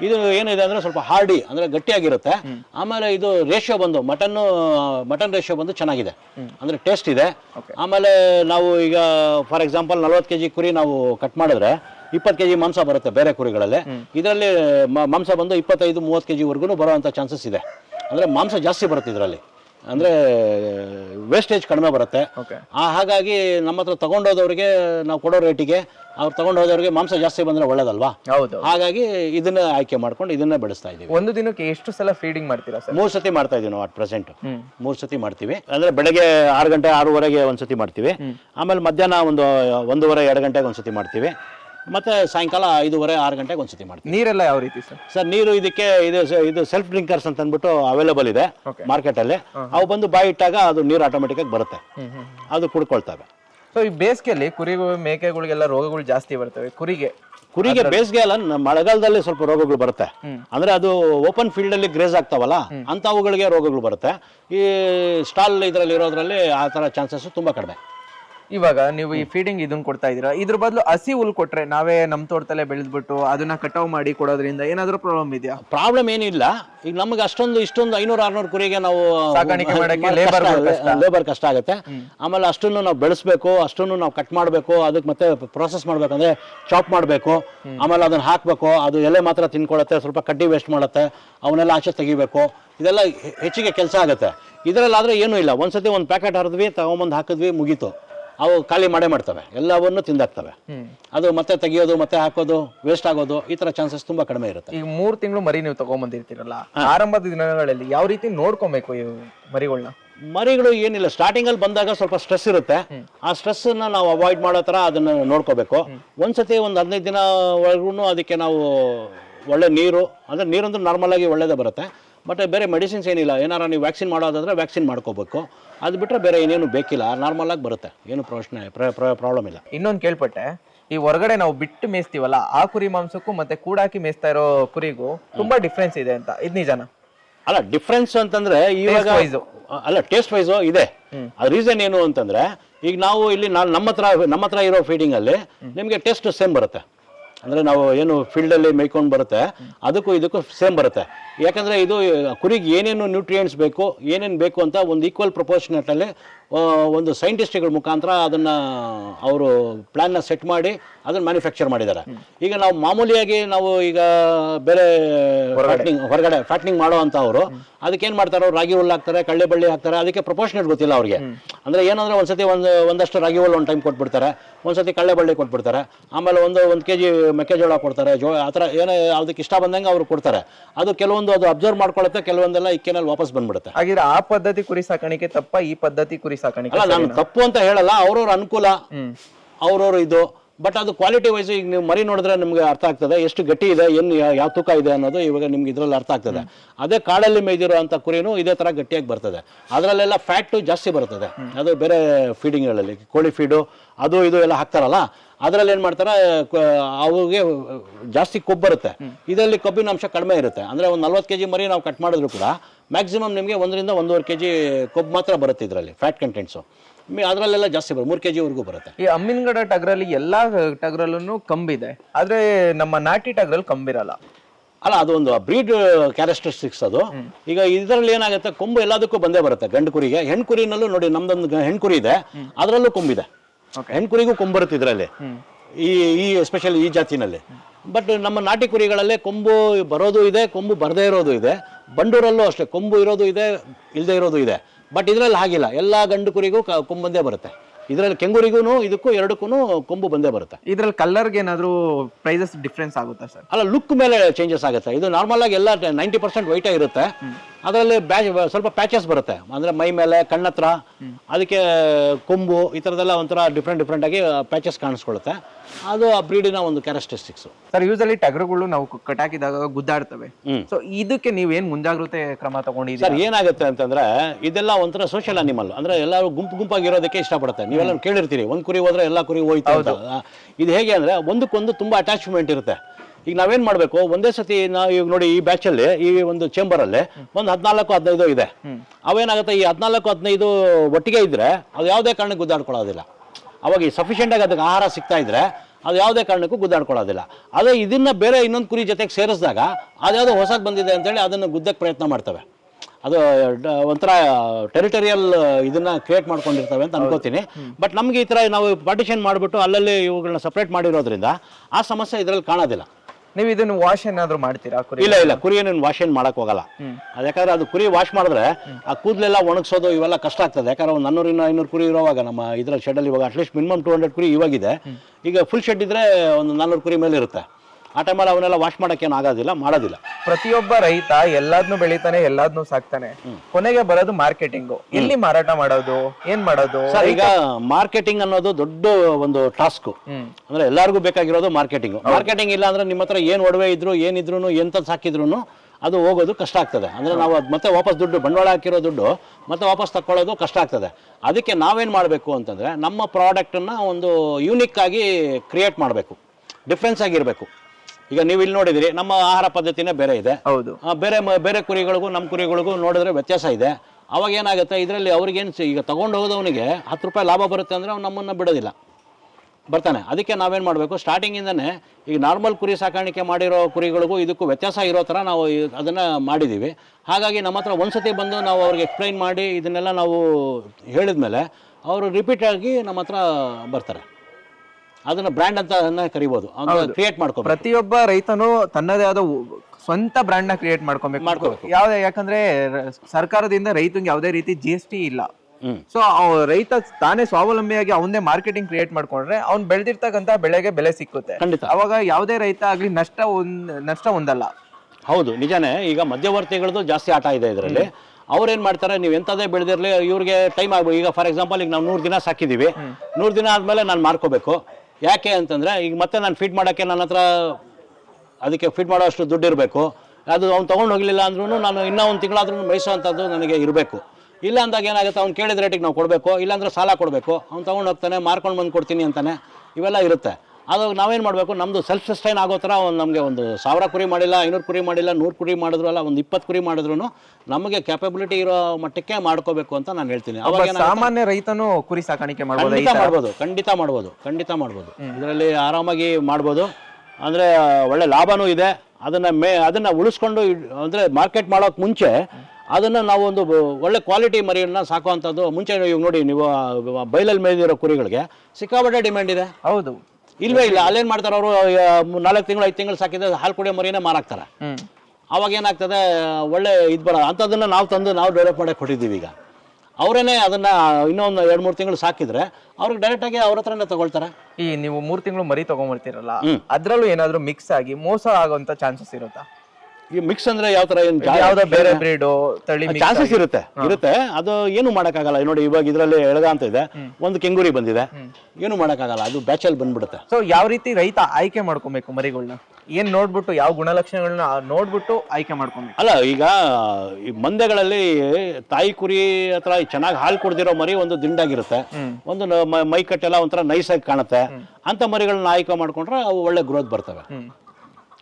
ಇದು ಏನಿದೆ ಅಂದರೆ ಸ್ವಲ್ಪ ಹಾರ್ಡಿ ಅಂದರೆ ಗಟ್ಟಿಯಾಗಿರುತ್ತೆ. ಆಮೇಲೆ ಇದು ರೇಷಿಯೋ ಬಂದು ಮಟನ್ನು ಮಟನ್ ರೇಷಿಯೋ ಬಂದು ಚೆನ್ನಾಗಿದೆ. ಅಂದರೆ ಟೇಸ್ಟ್ ಇದೆ. ಆಮೇಲೆ ನಾವು ಈಗ ಫಾರ್ ಎಕ್ಸಾಂಪಲ್ ನಲ್ವತ್ತು ಕೆ ಜಿ ಕುರಿ ನಾವು ಕಟ್ ಮಾಡಿದ್ರೆ ಇಪ್ಪತ್ತು ಕೆ ಜಿ ಮಾಂಸ ಬರುತ್ತೆ ಬೇರೆ ಕುರಿಗಳಲ್ಲಿ. ಇದರಲ್ಲಿ ಮಾಂಸ ಬಂದು ಇಪ್ಪತ್ತೈದು ಮೂವತ್ತು ಕೆ ಜಿವರೆಗೂ ಬರೋವಂಥ ಚಾನ್ಸಸ್ ಇದೆ. ಅಂದರೆ ಮಾಂಸ ಜಾಸ್ತಿ ಬರುತ್ತೆ ಇದರಲ್ಲಿ. ಅಂದರೆ ವೇಸ್ಟೇಜ್ ಕಡಿಮೆ ಬರುತ್ತೆ. ಆ ಹಾಗಾಗಿ ನಮ್ಮ ಹತ್ರ ತಗೊಂಡೋದವ್ರಿಗೆ ನಾವು ಕೊಡೋ ರೇಟಿಗೆ ಅವ್ರು ತಗೊಂಡೋದವ್ರಿಗೆ ಮಾಂಸ ಜಾಸ್ತಿ ಬಂದರೆ ಒಳ್ಳೇದಲ್ವಾ?
ಹೌದು
ಹಾಗಾಗಿ ಇದನ್ನ ಆಯ್ಕೆ ಮಾಡ್ಕೊಂಡು ಇದನ್ನ ಬೆಳೆಸ್ತಾ ಇದ್ದೀವಿ.
ಒಂದು ದಿನಕ್ಕೆ ಎಷ್ಟು ಸಲ ಫೀಡಿಂಗ್ ಮಾಡ್ತೀರಾ ಸರ್?
ಮೂರು ಸತಿ ಮಾಡ್ತಾ ಇದೀವಿ ನಾವು ಅಟ್ ಪ್ರೆಸೆಂಟ್ ಮೂರು ಸತಿ ಮಾಡ್ತೀವಿ. ಅಂದ್ರೆ ಬೆಳಗ್ಗೆ ಆರು ಗಂಟೆ ಆರೂವರೆಗೆ ಒಂದು ಸತಿ ಮಾಡ್ತೀವಿ ಆಮೇಲೆ ಮಧ್ಯಾಹ್ನ ಒಂದು ಒಂದೂವರೆ ಎರಡು ಗಂಟೆಗೆ ಒಂದು ಸತಿ ಮಾಡ್ತೀವಿ. ಮತ್ತೆ ಸಾಯಂಕಾಲ ಐದೂವರೆ ಆರು ಗಂಟೆಗೆ ಒಂದು ಸತಿ ಮಾಡ್ತೀವಿ
ನೀರೆಲ್ಲ ಯಾವ ರೀತಿ ಸರ್?
ಸರ್ ನೀರು ಇದಕ್ಕೆ ಇದು ಇದು ಸೆಲ್ಫ್ ಡ್ರಿಂಕರ್ಸ್ ಅಂತ ಅಂದ್ಬಿಟ್ಟು ಅವೈಲೇಬಲ್ ಇದೆ
Okay.
ಮಾರ್ಕೆಟಲ್ಲಿ ಅವು ಬಂದು ಬಾಯಿ ಇಟ್ಟಾಗ ಅದು ನೀರು ಆಟೋಮೆಟಿಕಾಗಿ ಬರುತ್ತೆ.
ಹ್ಮ್ ಹ್ಮ್
ಅದು ಕುಡ್ಕೊಳ್ತವೆ.
ಸೊ ಈ ಬೇಸಿಗೆಯಲ್ಲಿ ಕುರಿಗಳು ಮೇಕೆಗಳಿಗೆಲ್ಲ ರೋಗಗಳು ಜಾಸ್ತಿ ಬರ್ತವೆ. ಕುರಿಗೆ.
ಕುರಿಗೆ ಬೇಸಿಗೆ ಅಲ್ಲ ನ- ಮಳೆಗಾಲದಲ್ಲಿ ಸ್ವಲ್ಪ ರೋಗಗಳು ಬರುತ್ತೆ. ಅಂದ್ರೆ ಅದು ಓಪನ್ ಫೀಲ್ಡ್ ಅಲ್ಲಿ ಗ್ರೇಸ್ ಆಗ್ತಾವಲ್ಲ ಅಂತವುಗಳಿಗೆ ರೋಗಗಳು ಬರುತ್ತೆ. ಈ ಸ್ಟಾಲ್ ಇದರಲ್ಲಿ ಇರೋದ್ರಲ್ಲಿ ಆ ತರ ಚಾನ್ಸಸ್ ತುಂಬಾ ಕಡಿಮೆ.
ಇವಾಗ ನೀವು ಈ ಫೀಡಿಂಗ್ ಇದನ್ನ ಕೊಡ್ತಾ ಇದೀರಾ ಇದ್ರ ಬದಲು ಹಸಿ ಹುಲ್ ಕೊಟ್ರೆ ನಾವೇ ನಮ್ ತೋಟದಲ್ಲೇ ಬೆಳೆದ್ಬಿಟ್ಟು ಅದನ್ನ ಕಟಾವ್ ಮಾಡಿ ಕೊಡೋದ್ರಿಂದ ಏನಾದ್ರೂ ಪ್ರಾಬ್ಲಮ್ ಇದೆಯಾ?
ಪ್ರಾಬ್ಲಮ್ ಏನಿಲ್ಲ. ಈಗ ನಮಗೆ ಅಷ್ಟೊಂದು ಇಷ್ಟೊಂದು ಐನೂರು ಆರ್ನೂರು ಕುರಿಗೆ ನಾವು
ಸಾಕಾಣಿಕೆ ಮಾಡಕ್ಕೆ ಲೇಬರ್.
ಲೇಬರ್ ಕಷ್ಟ. ಆಗುತ್ತೆ. ಆಮೇಲೆ ಅಷ್ಟನ್ನು ನಾವು ಬೆಳೆಸ್ಬೇಕು ಅಷ್ಟನ್ನು ನಾವು ಕಟ್ ಮಾಡಬೇಕು ಅದಕ್ಕೆ ಮತ್ತೆ ಪ್ರೊಸೆಸ್ ಮಾಡ್ಬೇಕಂದ್ರೆ ಚಾಪ್ ಮಾಡಬೇಕು. ಆಮೇಲೆ ಅದನ್ನ ಹಾಕಬೇಕು ಅದು ಎಲೆ ಮಾತ್ರ ತಿನ್ಕೊಳತ್ತೆ ಸ್ವಲ್ಪ ಕಡ್ಡಿ ವೇಸ್ಟ್ ಮಾಡುತ್ತೆ ಅವನ್ನೆಲ್ಲ ಆಚೆ ತೆಗಿಬೇಕು. ಇದೆಲ್ಲ ಹೆಚ್ಚಿಗೆ ಕೆಲಸ ಆಗುತ್ತೆ. ಇದರಲ್ಲಾದರೆ ಏನೂ ಇಲ್ಲ. ಒಂದ್ಸತಿ ಒಂದು ಪ್ಯಾಕೆಟ್ ಹರಿದ್ವಿ ತಗೊಂಬಂದು ಹಾಕಿದ್ವಿ ಮುಗೀತು. ಅವು ಖಾಲಿ ಮಾಡೇ ಮಾಡ್ತವೆ. ಎಲ್ಲವನ್ನು ತಿಂದಾಕ್ತವೆ. ಅದು ಮತ್ತೆ ತೆಗಿಯೋದು ಮತ್ತೆ ಹಾಕೋದು ವೇಸ್ಟ್ ಆಗೋದು ಈ ತರ ಚಾನ್ಸಸ್ ತುಂಬಾ ಕಡಿಮೆ ಇರುತ್ತೆ.
ಈಗ ಮೂರು ತಿಂಗಳು ಮರಿ ನೀವು ತಗೊಂಡ್ಬಂದಿರ್ತೀರಲ್ಲ ಆರಂಭದ ದಿನಗಳಲ್ಲಿ ಯಾವ ರೀತಿ ನೋಡ್ಕೊಬೇಕು ಈ ಮರಿಗಳನ್ನ
ಮರಿಗಳು ಏನಿಲ್ಲ ಸ್ಟಾರ್ಟಿಂಗ್ ಅಲ್ಲಿ ಬಂದಾಗ ಸ್ವಲ್ಪ ಸ್ಟ್ರೆಸ್ ಇರುತ್ತೆ. ಆ ಸ್ಟ್ರೆಸ್ ನಾವು ಅವಾಯ್ಡ್ ಮಾಡೋ ತರ ಅದನ್ನ ನೋಡ್ಕೋಬೇಕು. ಒಂದ್ಸತಿ ಒಂದು ಹದಿನೈದು ದಿನವರೆಗೂ ಅದಕ್ಕೆ ನಾವು ಒಳ್ಳೆ ನೀರು ಅಂದ್ರೆ ನೀರಂದ್ರೆ ನಾರ್ಮಲ್ ಆಗಿ ಒಳ್ಳೇದೇ ಬರುತ್ತೆ. ಬಟ್ ಬೇರೆ ಮೆಡಿಸಿನ್ಸ್ ಏನಿಲ್ಲ. ಏನಾರು ನೀವು ವ್ಯಾಕ್ಸಿನ್ ಮಾಡೋದಾದ್ರೆ ವ್ಯಾಕ್ಸಿನ್ ಮಾಡ್ಕೋಬೇಕು. ಅದು ಬಿಟ್ಟರೆ ಬೇರೆ ಏನೇನು ಬೇಕಿಲ್ಲ. ನಾರ್ಮಲ್ ಆಗಿ ಬರುತ್ತೆ. ಏನು ಪ್ರಶ್ನೆ ಪ್ರಾಬ್ಲಮ್ ಇಲ್ಲ.
ಇನ್ನೊಂದು ಕೇಳ್ಪಟ್ಟೆ. ಈ ಹೊರಗಡೆ ನಾವು ಬಿಟ್ಟು ಮೇಯಿಸ್ತೀವಲ್ಲ ಆ ಕುರಿ ಮಾಂಸಕ್ಕೂ ಮತ್ತೆ ಕೂಡಾಕಿ ಮೇಯಿಸ್ತಾ ಇರೋ ಕುರಿಗೂ ತುಂಬಾ ಡಿಫ್ರೆನ್ಸ್ ಇದೆ ಅಂತ. ಇದ್ ನಿಜಾನ?
ಅಲ್ಲ ಡಿಫ್ರೆನ್ಸ್ ಅಂತಂದ್ರೆ ಇವಾಗ ಅಲ್ಲ ಟೇಸ್ಟ್ ವೈಸ್ ಇದೆ. ಆ ರೀಸನ್ ಏನು ಅಂತಂದ್ರೆ ಈಗ ನಾವು ಇಲ್ಲಿ ನಾನು ನಮ್ಮ ಹತ್ರ ನಮ್ಮ ಹತ್ರ ಇರೋ ಫೀಡಿಂಗ್ ಅಲ್ಲಿ ನಿಮಗೆ ಟೇಸ್ಟ್ ಸೇಮ್ ಬರುತ್ತೆ. ಅಂದ್ರೆ ನಾವು ಏನು ಫೀಲ್ಡ್ ಅಲ್ಲಿ ಮೇಯ್ಕೊಂಡು ಬರುತ್ತೆ ಅದಕ್ಕೂ ಇದಕ್ಕೂ ಸೇಮ್ ಬರುತ್ತೆ. ಯಾಕಂದ್ರೆ ಇದು ಕುರಿಗೆ ಏನೇನು ನ್ಯೂಟ್ರಿಯೆಂಟ್ಸ್ ಬೇಕು ಏನೇನು ಬೇಕು ಅಂತ ಒಂದು ಈಕ್ವಲ್ ಪ್ರಪೋರ್ಷನೇಟ್ ಅಲ್ಲಿ ಆ, ಒಂದು ಸೈಂಟಿಸ್ಟ್ಗಳ ಮುಖಾಂತರ ಅದನ್ನ ಅವರು ಪ್ಲ್ಯಾನ್ನ ಸೆಟ್ ಮಾಡಿ ಅದನ್ನ ಮ್ಯಾನುಫ್ಯಾಕ್ಚರ್ ಮಾಡಿದ್ದಾರೆ ಈಗ ನಾವು ಮಾಮೂಲಿಯಾಗಿ ನಾವು ಈಗ ಬೇರೆ ಫ್ಯಾಟ್ನಿಂಗ್ ಹೊರಗಡೆ ಫ್ಯಾಟ್ನಿಂಗ್ ಮಾಡೋ ಅಂತ ಅವರು ಅದಕ್ಕೆ ಏನು ಮಾಡ್ತಾರೆ ಅವ್ರು? ರಾಗಿ ಹುಲ್ಲು ಹಾಕ್ತಾರೆ ಕಳ್ಳೆ ಬಳ್ಳಿ ಹಾಕ್ತಾರೆ ಅದಕ್ಕೆ ಪ್ರಪೋರ್ಷನೇಟ್ ಗೊತ್ತಿಲ್ಲ ಅವ್ರಿಗೆ. ಅಂದರೆ ಏನಂದರೆ ಒಂದ್ಸತಿ ಒಂದು ಒಂದಷ್ಟು ರಾಗಿ ಹುಲ್ಲು ಒಂದು ಟೈಮ್ ಕೊಟ್ಬಿಡ್ತಾರೆ ಒಂದ್ಸತಿ ಕಳ್ಳೆ ಬಳ್ಳಿ ಕೊಟ್ಬಿಡ್ತಾರೆ ಆಮೇಲೆ ಒಂದು ಒಂದು ಕೆ ಜಿ ಮೆಕ್ಕೆಜೋಳ ಕೊಡ್ತಾರೆ ಜೋ ಆ ಥರ ಏನೋ ಅದಕ್ಕೆ ಇಷ್ಟ ಬಂದಂಗೆ ಅವ್ರು ಕೊಡ್ತಾರೆ. ಅದು ಕೆಲವೊಂದು ಅದು ಅಬ್ಸರ್ವ್ ಮಾಡ್ಕೊಳ್ಳುತ್ತೆ ಕೆಲವೊಂದೆಲ್ಲ ಇಕ್ಕೆನಲ್ಲಿ ವಾಪಸ್ ಬಂದ್ಬಿಡುತ್ತೆ.
ಹಾಗಿದ್ರೆ ಆ ಪದ್ಧತಿ ಕುರಿ ಸಾಕಾಣಿಕೆ ತಪ್ಪ ಈ ಪದ್ಧತಿ ಕುರಿ ಸಾಕಾಣಿಕೆ
ಅಲ್ಲ ನಾನು ತಪ್ಪು ಅಂತ ಹೇಳಲ್ಲ ಅವ್ರವ್ರ ಅನುಕೂಲ ಅವ್ರವ್ರ ಇದು. ಬಟ್ ಅದು ಕ್ವಾಲಿಟಿ ವೈಸ್ ಈಗ ನೀವು ಮರಿ ನೋಡಿದ್ರೆ ನಿಮಗೆ ಅರ್ಥ ಆಗ್ತದೆ. ಎಷ್ಟು ಗಟ್ಟಿ ಇದೆ, ಏನು ಯಾವ ತೂಕ ಇದೆ ಅನ್ನೋದು ಇವಾಗ ನಿಮ್ಗೆ ಇದರಲ್ಲಿ ಅರ್ಥ ಆಗ್ತದೆ. ಅದೇ ಕಾಡಲ್ಲಿ ಮೇಯ್ದಿರೋ ಅಂತ ಕುರಿನೂ ಇದೇ ಥರ ಗಟ್ಟಿಯಾಗಿ ಬರ್ತದೆ. ಅದರಲ್ಲೆಲ್ಲ ಫ್ಯಾಟು ಜಾಸ್ತಿ ಬರ್ತದೆ. ಅದು ಬೇರೆ ಫೀಡಿಂಗ್ಗಳಲ್ಲಿ ಕೋಳಿ ಫೀಡು ಅದು ಇದು ಎಲ್ಲ ಹಾಕ್ತಾರಲ್ಲ, ಅದರಲ್ಲಿ ಏನು ಮಾಡ್ತಾರೆ ಅವ್ರಿಗೆ ಜಾಸ್ತಿ ಕೊಬ್ಬು ಬರುತ್ತೆ. ಇದರಲ್ಲಿ ಕೊಬ್ಬಿನ ಅಂಶ ಕಡಿಮೆ ಇರುತ್ತೆ. ಅಂದರೆ ಒಂದು ನಲ್ವತ್ತು ಕೆ ಜಿ ಮರಿ ನಾವು ಕಟ್ ಮಾಡಿದ್ರು ಕೂಡ ಮ್ಯಾಕ್ಸಿಮಮ್ ನಿಮಗೆ ಒಂದರಿಂದ ಒಂದೂವರೆ ಕೆ ಜಿ ಕೊಬ್ಬು ಮಾತ್ರ ಬರುತ್ತೆ ಇದರಲ್ಲಿ ಫ್ಯಾಟ್ ಕಂಟೆಂಟ್ಸು ಅದರಲ್ಲೆಲ್ಲ ಜಾಸ್ತಿ ಬರುತ್ತೆ. ಮೂರು ಕೆ ಜಿವರೆಗೂ ಬರುತ್ತೆ.
ಈ ಅಮ್ಮಿನಗಡ ಟಗರಲ್ಲಿ ಎಲ್ಲಾ ಟಗರಲ್ಲೂ ಕಂಬಿದೆ. ಆದ್ರೆ ನಮ್ಮ ನಾಟಿ ಟಗರಲ್ಲಿ ಕಂಬಿರಲ್ಲ.
ಅಲ್ಲ ಅದು ಒಂದು ಬ್ರೀಡ್ ಕ್ಯಾರೆಕ್ಟರಿಸ್ಟಿಕ್ಸ್ ಅದು. ಈಗ ಇದರಲ್ಲಿ ಏನಾಗುತ್ತೆ ಕೊಂಬು ಎಲ್ಲದಕ್ಕೂ ಬಂದೇ ಬರುತ್ತೆ ಗಂಡು ಕುರಿಗೆ. ಹೆಣ್ಣು ಕುರಿನಲ್ಲೂ ನೋಡಿ ನಮ್ದೊಂದು ಗ- ಹೆಣ್ಣು ಕುರಿ ಇದೆ. ಅದರಲ್ಲೂ ಕೊಂಬಿದೆ. ಹೆಣ್ಣು ಕುರಿಗೂ ಕೊಂಬು ಬರುತ್ತೆ ಇದರಲ್ಲಿ. ಈ ಈ ಎಸ್ಪೆಷಲಿ ಈ ಜಾತಿನಲ್ಲಿ. ಬಟ್ ನಮ್ಮ ನಾಟಿ ಕುರಿಗಳಲ್ಲೇ ಕೊಂಬು ಬರೋದು ಇದೆ ಕೊಂಬು ಬರದೇ ಇರೋದು ಇದೆ. ಬಂಡೂರಲ್ಲೂ ಅಷ್ಟೇ ಕೊಂಬು ಇರೋದು ಇದೆ ಇಲ್ಲದೆ ಇರೋದು ಇದೆ. ಬಟ್ ಇದರಲ್ಲಿ ಹಾಗಿಲ್ಲ. ಎಲ್ಲ ಗಂಡು ಕುರಿಗೂ ಕೊಂಬು ಬಂದೇ ಬರುತ್ತೆ. ಇದರಲ್ಲಿ ಕೆಂಗುರಿಗೂ ಇದಕ್ಕೂ ಎರಡಕ್ಕೂ ಕೊಂಬು ಬಂದೇ ಬರುತ್ತೆ.
ಇದರಲ್ಲಿ ಕಲರ್ಗೆ ಏನಾದರೂ ಪ್ರೈಸಸ್ ಡಿಫ್ರೆನ್ಸ್ ಆಗುತ್ತಾ ಸರ್
ಅಲ್ಲ ಲುಕ್ ಮೇಲೆ ಚೇಂಜಸ್ ಆಗುತ್ತೆ. ಇದು ನಾರ್ಮಲ್ ಆಗಿ ಎಲ್ಲ ನೈಂಟಿ ಪರ್ಸೆಂಟ್ ವೈಟೇ ಇರುತ್ತೆ. ಅದರಲ್ಲಿ ಬ್ಯಾಚ್ ಸ್ವಲ್ಪ ಪ್ಯಾಚಸ್ ಬರುತ್ತೆ. ಅಂದರೆ ಮೈ ಮೇಲೆ ಕಣ್ಣತ್ರ ಅದಕ್ಕೆ ಕೊಂಬು ಈ ಥರದೆಲ್ಲ ಒಂಥರ ಡಿಫ್ರೆಂಟ್ ಡಿಫ್ರೆಂಟ್ ಆಗಿ ಪ್ಯಾಚಸ್ ಕಾಣಿಸ್ಕೊಳ್ಳುತ್ತೆ ಅದು ಆ ಬ್ರೀಡಿನ ಒಂದು ಕ್ಯಾರೆಕ್ಟರಿಸ್ಟಿಕ್ಸ್
ಸರ್ ಯೂಸಲಿ ಟಗರುಗಳು ನಾವು ಕ- ಕಟಾಕಿದಾಗ ಗುದ್ದಾಡ್ತವೆ. ಸೊ ಇದಕ್ಕೆ ನೀವೇನ್ ಮುಂಜಾಗ್ರತೆ ಕ್ರಮ ತಗೊಂಡಿದ್ದೀರಾ?
ಸರ್ ಏನಾಗುತ್ತೆ ಅಂತಂದ್ರೆ ಇದೆಲ್ಲ ಒಂಥರ ಸೋಷಿಯಲ್ ಅನಿಮಲ್ ಅಂದ್ರೆ ಎಲ್ಲರೂ ಗುಂಪು ಗುಂಪಾಗಿರೋದಕ್ಕೆ ಇಷ್ಟಪಡುತ್ತೆ ನೀವೆಲ್ಲ ಕೇಳಿರ್ತೀರಿ ಒಂದು ಕುರಿ ಹೋದ್ರೆ ಎಲ್ಲ ಕುರಿ ಹೋಯ್ತು ಅಂತ. ಆ, ಇದು ಹೇಗೆ ಅಂದ್ರೆ ಒಂದಕ್ಕೊಂದು ತುಂಬಾ ಅಟ್ಯಾಚ್ಮೆಂಟ್ ಇರುತ್ತೆ. ಈಗ ನಾವೇನ್ ಮಾಡಬೇಕು ಒಂದೇ ಸತಿ ನಾವು ಈಗ ನೋಡಿ ಈ ಬ್ಯಾಚಲ್ಲಿ ಈ ಒಂದು ಚೇಂಬರ್ ಅಲ್ಲಿ ಒಂದು ಹದಿನಾಲ್ಕು ಹದಿನೈದು ಇದೆ. ಅವೇನಾಗುತ್ತೆ ಈ ಹದಿನಾಲ್ಕು ಹದಿನೈದು ಒಟ್ಟಿಗೆ ಇದ್ರೆ ಅದು ಯಾವುದೇ ಕಾರಣಕ್ಕೆ ಗುದ್ದಾಡ್ಕೊಳ್ಳೋದಿಲ್ಲ. ಅವಾಗ ಈ ಸಫಿಷಿಯೆಂಟ್ ಆಗಿ ಅದಕ್ಕೆ ಆಹಾರ ಸಿಗ್ತಾ ಇದ್ರೆ ಅದು ಯಾವುದೇ ಕಾರಣಕ್ಕೂ ಗುದ್ದಾಡ್ಕೊಳ್ಳೋದಿಲ್ಲ. ಅದೇ ಇದನ್ನು ಬೇರೆ ಇನ್ನೊಂದು ಕುರಿ ಜೊತೆಗೆ ಸೇರಿಸಿದಾಗ ಅದ್ಯಾವುದೋ ಹೊಸದು ಬಂದಿದೆ ಅಂತೇಳಿ ಅದನ್ನು ಗುದ್ದಕ್ಕೆ ಪ್ರಯತ್ನ ಮಾಡ್ತವೆ. ಅದು ಒಂಥರ ಟೆರಿಟರಿಯಲ್ ಇದನ್ನ ಕ್ರಿಯೇಟ್ ಮಾಡ್ಕೊಂಡಿರ್ತವೆ ಅಂತ ಅನ್ಕೋತೀನಿ. ಬಟ್ ನಮ್ಗೆ ಈ ಥರ ನಾವು ಪಾರ್ಟಿಷನ್ ಮಾಡಿಬಿಟ್ಟು ಅಲ್ಲಲ್ಲಿ ಇವುಗಳನ್ನ ಸಪ್ರೇಟ್ ಮಾಡಿರೋದ್ರಿಂದ ಆ ಸಮಸ್ಯೆ ಇದರಲ್ಲಿ ಕಾಣೋದಿಲ್ಲ.
ನೀವು ಇದನ್ನ ವಾಶ್ ಏನಾದ್ರು ಮಾಡ್ತೀರಾ ಕುರಿ
ಇಲ್ಲ ಇಲ್ಲ ಕುರಿ ಏನು ವಾಶ್ ಏನು ಮಾಡಕ್ ಹೋಗಲ್ಲ. ಅದು ಯಾಕಂದ್ರೆ ಅದು ಕುರಿ ವಾಶ್ ಮಾಡಿದ್ರೆ ಆ ಕೂದಲೆಲ್ಲ ಒಣಗಿಸೋದು ಇವೆಲ್ಲ ಕಷ್ಟ ಆಗ್ತದೆ. ಯಾಕಂದ್ರೆ ಒಂದು ನಾನ್ನೂರಿಂದ ಐನೂರು ಕುರಿ ಇರುವಾಗ ನಮ್ಮ ಇದ್ರ ಅಲ್ಲಿ ಇವಾಗ ಅಟ್ಲೀಸ್ಟ್ ಮಿನಿಮಮ್ ಟೂ ಹಂಡ್ರೆಡ್ ಕುರಿ ಇವಾಗಿದೆ. ಈಗ ಫುಲ್ ಶೆಡ್ ಇದ್ರೆ ಒಂದು ನಾನ್ನೂರು ಕುರಿ ಮೇಲೆ ಇರುತ್ತೆ. ಆ ಟೈಮಲ್ಲಿ ಅವನ್ನೆಲ್ಲ ವಾಶ್ ಮಾಡೋಕ್ಕೇನು ಆಗೋದಿಲ್ಲ ಮಾಡೋದಿಲ್ಲ.
ಪ್ರತಿಯೊಬ್ಬ ರೈತ ಎಲ್ಲಾದ್ನು ಬೆಳಿತಾನೆ ಎಲ್ಲಾದ್ನು ಸಾಕ್ತಾನೆ. ಕೊನೆಗೆ ಬರೋದು ಮಾರ್ಕೆಟಿಂಗು ಎಲ್ಲಿ ಮಾರಾಟ ಮಾಡೋದು ಏನ್ ಮಾಡೋದು?
ಸರ್ ಈಗ ಮಾರ್ಕೆಟಿಂಗ್ ಅನ್ನೋದು ದೊಡ್ಡ ಒಂದು ಟಾಸ್ಕ್ ಅಂದ್ರೆ ಎಲ್ಲರಿಗೂ ಬೇಕಾಗಿರೋದು ಮಾರ್ಕೆಟಿಂಗ್ ಮಾರ್ಕೆಟಿಂಗ್ ಇಲ್ಲ ಅಂದ್ರೆ ನಿಮ್ಮ ಹತ್ರ ಏನು ಒಡವೆ ಇದ್ರು ಏನಿದ್ರು ಎಂತ ಸಾಕಿದ್ರು ಅದು ಹೋಗೋದು ಕಷ್ಟ ಆಗ್ತದೆ. ಅಂದ್ರೆ ನಾವು ಅದು ಮತ್ತೆ ವಾಪಸ್ ದುಡ್ಡು ಬಂಡವಾಳ ಹಾಕಿರೋ ದುಡ್ಡು ಮತ್ತೆ ವಾಪಸ್ ತಕ್ಕೊಳ್ಳೋದು ಕಷ್ಟ ಆಗ್ತದೆ. ಅದಕ್ಕೆ ನಾವೇನು ಮಾಡಬೇಕು ಅಂತಂದ್ರೆ ನಮ್ಮ ಪ್ರಾಡಕ್ಟನ್ನು ಒಂದು ಯೂನಿಕ್ ಆಗಿ ಕ್ರಿಯೇಟ್ ಮಾಡಬೇಕು. ಡಿಫ್ರೆನ್ಸ್ ಆಗಿರಬೇಕು. ಈಗ ನೀವು ಇಲ್ಲಿ ನೋಡಿದಿರಿ ನಮ್ಮ ಆಹಾರ ಪದ್ಧತಿನೇ ಬೇರೆ ಇದೆ.
ಹೌದು.
ಆ, ಬೇರೆ ಮ- ಬೇರೆ ಕುರಿಗಳಿಗೂ ನಮ್ಮ ಕುರಿಗಳಿಗೂ ನೋಡಿದ್ರೆ ವ್ಯತ್ಯಾಸ ಇದೆ. ಅವಾಗ ಏನಾಗುತ್ತೆ ಇದರಲ್ಲಿ ಅವ್ರಿಗೇನು ಈಗ ತಗೊಂಡು ಹೋದವನಿಗೆ ಹತ್ತು ರೂಪಾಯಿ ಲಾಭ ಬರುತ್ತೆ ಅಂದರೆ ಅವ್ನು ನಮ್ಮನ್ನು ಬಿಡೋದಿಲ್ಲ. ಬರ್ತಾನೆ. ಅದಕ್ಕೆ ನಾವೇನು ಮಾಡಬೇಕು ಸ್ಟಾರ್ಟಿಂಗಿಂದನೇ ಈಗ ನಾರ್ಮಲ್ ಕುರಿ ಸಾಕಾಣಿಕೆ ಮಾಡಿರೋ ಕುರಿಗಳಿಗೂ ಇದಕ್ಕೂ ವ್ಯತ್ಯಾಸ ಇರೋ ಥರ ನಾವು ಅದನ್ನು ಮಾಡಿದ್ದೀವಿ ಹಾಗಾಗಿ ನಮ್ಮ ಹತ್ರ ಒಂದ್ಸತಿ ಬಂದು ನಾವು ಅವ್ರಿಗೆ ಎಕ್ಸ್ಪ್ಲೈನ್ ಮಾಡಿ ಇದನ್ನೆಲ್ಲ ನಾವು ಹೇಳಿದ್ಮೇಲೆ ಅವರು ರಿಪೀಟ್ ಆಗಿ ನಮ್ಮ ಹತ್ರ ಬರ್ತಾರೆ. ಅದನ್ನು ಬ್ರ್ಯಾಂಡ್ ಅಂತ ಕರಿಬಹುದು ಕ್ರಿಯೇಟ್ ಮಾಡ್ಕೋ
ಪ್ರತಿಯೊಬ್ಬ ರೈತನು ತನ್ನದೇ ಆದ ಸ್ವಂತ ಬ್ರ್ಯಾಂಡ್ನ ಕ್ರಿಯೇಟ್ ಮಾಡ್ಕೊಬೇಕು.
ಮಾಡ್ಕೋಬೇಕು.
ಯಾವ್ದೇ ಯಾಕಂದ್ರೆ ಸರ್ಕಾರದಿಂದ ರೈತಂಗೆ ಯಾವುದೇ ರೀತಿ ಜಿ ಎಸ್ ಟಿ ಇಲ್ಲ. ಸೊ ರೈತ ತಾನೇ ಸ್ವಾವಲಂಬಿಯಾಗಿ ಅವನೇ ಮಾರ್ಕೆಟಿಂಗ್ ಕ್ರಿಯೇಟ್ ಮಾಡ್ಕೊಂಡ್ರೆ ಅವ್ನು ಬೆಳೆದಿರ್ತಕ್ಕಂತ ಬೆಳೆಗೆ ಬೆಲೆ ಸಿಕ್ಕುತ್ತೆ.
ಖಂಡಿತ.
ಅವಾಗ ಯಾವುದೇ ರೈತ ಆಗ್ಲಿ ನಷ್ಟ ಒಂದ್ ನಷ್ಟ ಹೊಂದಲ್ಲ
ಹೌದು ನಿಜಾನೇ. ಈಗ ಮಧ್ಯವರ್ತಿಗಳದ್ದು ಜಾಸ್ತಿ ಆಟ ಇದೆ ಇದರಲ್ಲಿ. ಅವ್ರೇನ್ ಮಾಡ್ತಾರೆ ನೀವು ಎಂತದೇ ಬೆಳೆದಿರಲಿ ಇವ್ರಿಗೆ ಟೈಮ್ ಆಗ್ಬೋದು ಈಗ ಫಾರ್ ಎಕ್ಸಾಂಪಲ್ ಈಗ ನಾವು ನೂರು ದಿನ ಸಾಕಿದ್ದೀವಿ ನೂರು ದಿನ ಆದಮೇಲೆ ನಾನು ಮಾರ್ಕೋಬೇಕು ಯಾಕೆ ಅಂತಂದರೆ, ಈಗ ಮತ್ತೆ ನಾನು ಫೀಟ್ ಮಾಡೋಕ್ಕೆ ನನ್ನ ಹತ್ರ ಅದಕ್ಕೆ ಫೀಡ್ ಮಾಡೋಷ್ಟು ದುಡ್ಡು ಇರಬೇಕು. ಅದು ಅವ್ನು ತೊಗೊಂಡು ಹೋಗಲಿಲ್ಲ ಅಂದ್ರೂ ನಾನು ಇನ್ನೂ ಒಂದು ತಿಂಗಳಾದ್ರೂ ಮೇಯಿಸೋವಂಥದ್ದು ನನಗೆ ಇರಬೇಕು. ಇಲ್ಲ ಅಂದಾಗ ಏನಾಗುತ್ತೆ, ಅವ್ನು ಕೇಳಿದ ರೇಟಿಗೆ ನಾವು ಕೊಡಬೇಕು ಇಲ್ಲಾಂದ್ರೆ ಸಾಲ ಕೊಡಬೇಕು. ಅವ್ನು ತೊಗೊಂಡು ಹೋಗ್ತಾನೆ, ಮಾರ್ಕೊಂಡು ಬಂದು ಕೊಡ್ತೀನಿ ಅಂತಾನೆ, ಇವೆಲ್ಲ ಇರುತ್ತೆ. ಅದು ನಾವೇನು ಮಾಡಬೇಕು? ನಮ್ಮದು ಸೆಲ್ಫ್ ಸಸ್ಟೈನ್ ಆಗೋ ಥರ ಒಂದು ನಮಗೆ ಒಂದು ಸಾವಿರ ಕುರಿ ಮಾಡಿಲ್ಲ ಐನೂರು ಕುರಿ ಮಾಡಿಲ್ಲ ನೂರು ಕುರಿ ಮಾಡಿದ್ರು ಅಲ್ಲ ಒಂದು ಇಪ್ಪತ್ತು ಕುರಿ ಮಾಡಿದ್ರು ನಮಗೆ ಕ್ಯಾಪಬಿಲಿಟಿ ಇರೋ ಮಟ್ಟಕ್ಕೆ ಮಾಡ್ಕೋಬೇಕು ಅಂತ ನಾನು ಹೇಳ್ತೀನಿ. ಅವಾಗ?
ಸಾಮಾನ್ಯ ರೈತನು ಕುರಿ ಸಾಕಾಣಿಕೆ ಮಾಡ್ಬೋದು
ಖಂಡಿತ ಮಾಡ್ಬೋದು ಖಂಡಿತ ಮಾಡ್ಬೋದು ಖಂಡಿತ ಮಾಡ್ಬೋದು. ಇದರಲ್ಲಿ ಆರಾಮಾಗಿ ಮಾಡ್ಬೋದು. ಅಂದರೆ ಒಳ್ಳೆ ಲಾಭನೂ ಇದೆ. ಅದನ್ನು ಮೇ ಅದನ್ನು ಉಳಿಸ್ಕೊಂಡು ಅಂದರೆ ಮಾರ್ಕೆಟ್ ಮಾಡೋಕ್ಕೆ ಮುಂಚೆ ಅದನ್ನು ನಾವು ಒಂದು ಒಳ್ಳೆ ಕ್ವಾಲಿಟಿ ಮರಿಯನ್ನು ಸಾಕುವಂಥದ್ದು ಮುಂಚೆ ಇವಾಗ ನೋಡಿ ನೀವು ಬೈಲಲ್ಲಿ ಮೇಯ್ದಿರೋ ಕುರಿಗಳಿಗೆ ಸಿಕ್ಕಾಪಟ್ಟೆ ಡಿಮ್ಯಾಂಡ್ ಇದೆ.
ಹೌದು.
ಇಲ್ವೇ ಇಲ್ಲ ಅಲ್ಲೇನ್ ಮಾಡ್ತಾರೆ ಅವರು ನಾಲ್ಕು ತಿಂಗಳು ಐದು ತಿಂಗಳು ಸಾಕಿದ್ರೆ ಹಾಲು ಕುಡಿಯೋ ಮರಿನೇ ಮಾರಾಕ್ತಾರೆ. ಅವಾಗ ಏನಾಗ್ತದೆ ಒಳ್ಳೆ ಇದು ಬರ ಅಂಥದ್ದನ್ನು ನಾವು ತಂದು ನಾವು ಡೆವಲಪ್ ಮಾಡಕ್ಕೆ ಕೊಟ್ಟಿದ್ದೀವಿ ಈಗ. ಅವರೇನೆ ಅದನ್ನ ಇನ್ನೊಂದು ಎರಡು ಮೂರು ತಿಂಗಳು ಸಾಕಿದ್ರೆ ಅವ್ರಿಗೆ ಡೈರೆಕ್ಟಾಗಿ ಅವ್ರ ಹತ್ರನೇ ತಗೊಳ್ತಾರೆ.
ಈ ನೀವು ಮೂರ್ ತಿಂಗಳು ಮರಿ ತಗೊಂಡ್ಬರ್ತೀರಲ್ಲ ಅದ್ರಲ್ಲೂ ಏನಾದ್ರೂ ಮಿಕ್ಸ್ ಆಗಿ ಮೋಸ ಆಗುವಂತ ಚಾನ್ಸಸ್ ಇರುತ್ತಾ?
ಈ ಮಿಕ್ಸ್ ಅಂದ್ರೆ ಯಾವ ತರ ಏನು
ಯಾವ್ದೋ ಬೇರೆ ಬ್ರೀಡ್ ತಳಿ mix
ಚಾನ್ಸಸ್
ಆಗಿ-
ಇರುತ್ತೆ ಇರುತ್ತೆ. ಅದು ಏನು ಮಾಡೋಕ್ಕಾಗಲ್ಲ. ನೋಡಿ ಇವಾಗ ಇದರಲ್ಲಿ ಎಳೆದ ಅಂತ ಇದೆ. ಒಂದು ಕೆಂಗುರಿ ಬಂದಿದೆ. ಏನು ಮಾಡಕ್ಕಾಗಲ್ಲ. ಅದು ಬ್ಯಾಚಲ್ ಬಂದ್ಬಿಡುತ್ತೆ.
ಸೊ ಯಾವ ರೀತಿ ರೈತ ಆಯ್ಕೆ ಮಾಡ್ಕೊಬೇಕು ಮರಿಗಳನ್ನ ಏನ್ ನೋಡ್ಬಿಟ್ಟು ಯಾವ ಗುಣಲಕ್ಷಣಗಳನ್ನ ನೋಡ್ಬಿಟ್ಟು ಆಯ್ಕೆ ಮಾಡ್ಕೊಬೇಕು?
ಅಲ್ಲ ಈಗ ಈ ಮಂದೆಗಳಲ್ಲಿ ತಾಯಿ ಕುರಿ ಹತ್ರ ಚೆನ್ನಾಗಿ ಹಾಲು ಕುಡ್ದಿರೋ ಮರಿ ಒಂದು ದಿಂಡಾಗಿರುತ್ತೆ. ಒಂದು ನ- ಮ- ಕಟ್ಟೆಲ್ಲ ಒಂಥರ ನೈಸ್ ಆಗಿ ಕಾಣುತ್ತೆ. ಅಂತ ಮರಿಗಳನ್ನ ಆಯ್ಕೆ ಮಾಡ್ಕೊಂಡ್ರೆ ಅವು ಒಳ್ಳೆ ಗ್ರೋತ್ ಬರ್ತವೆ.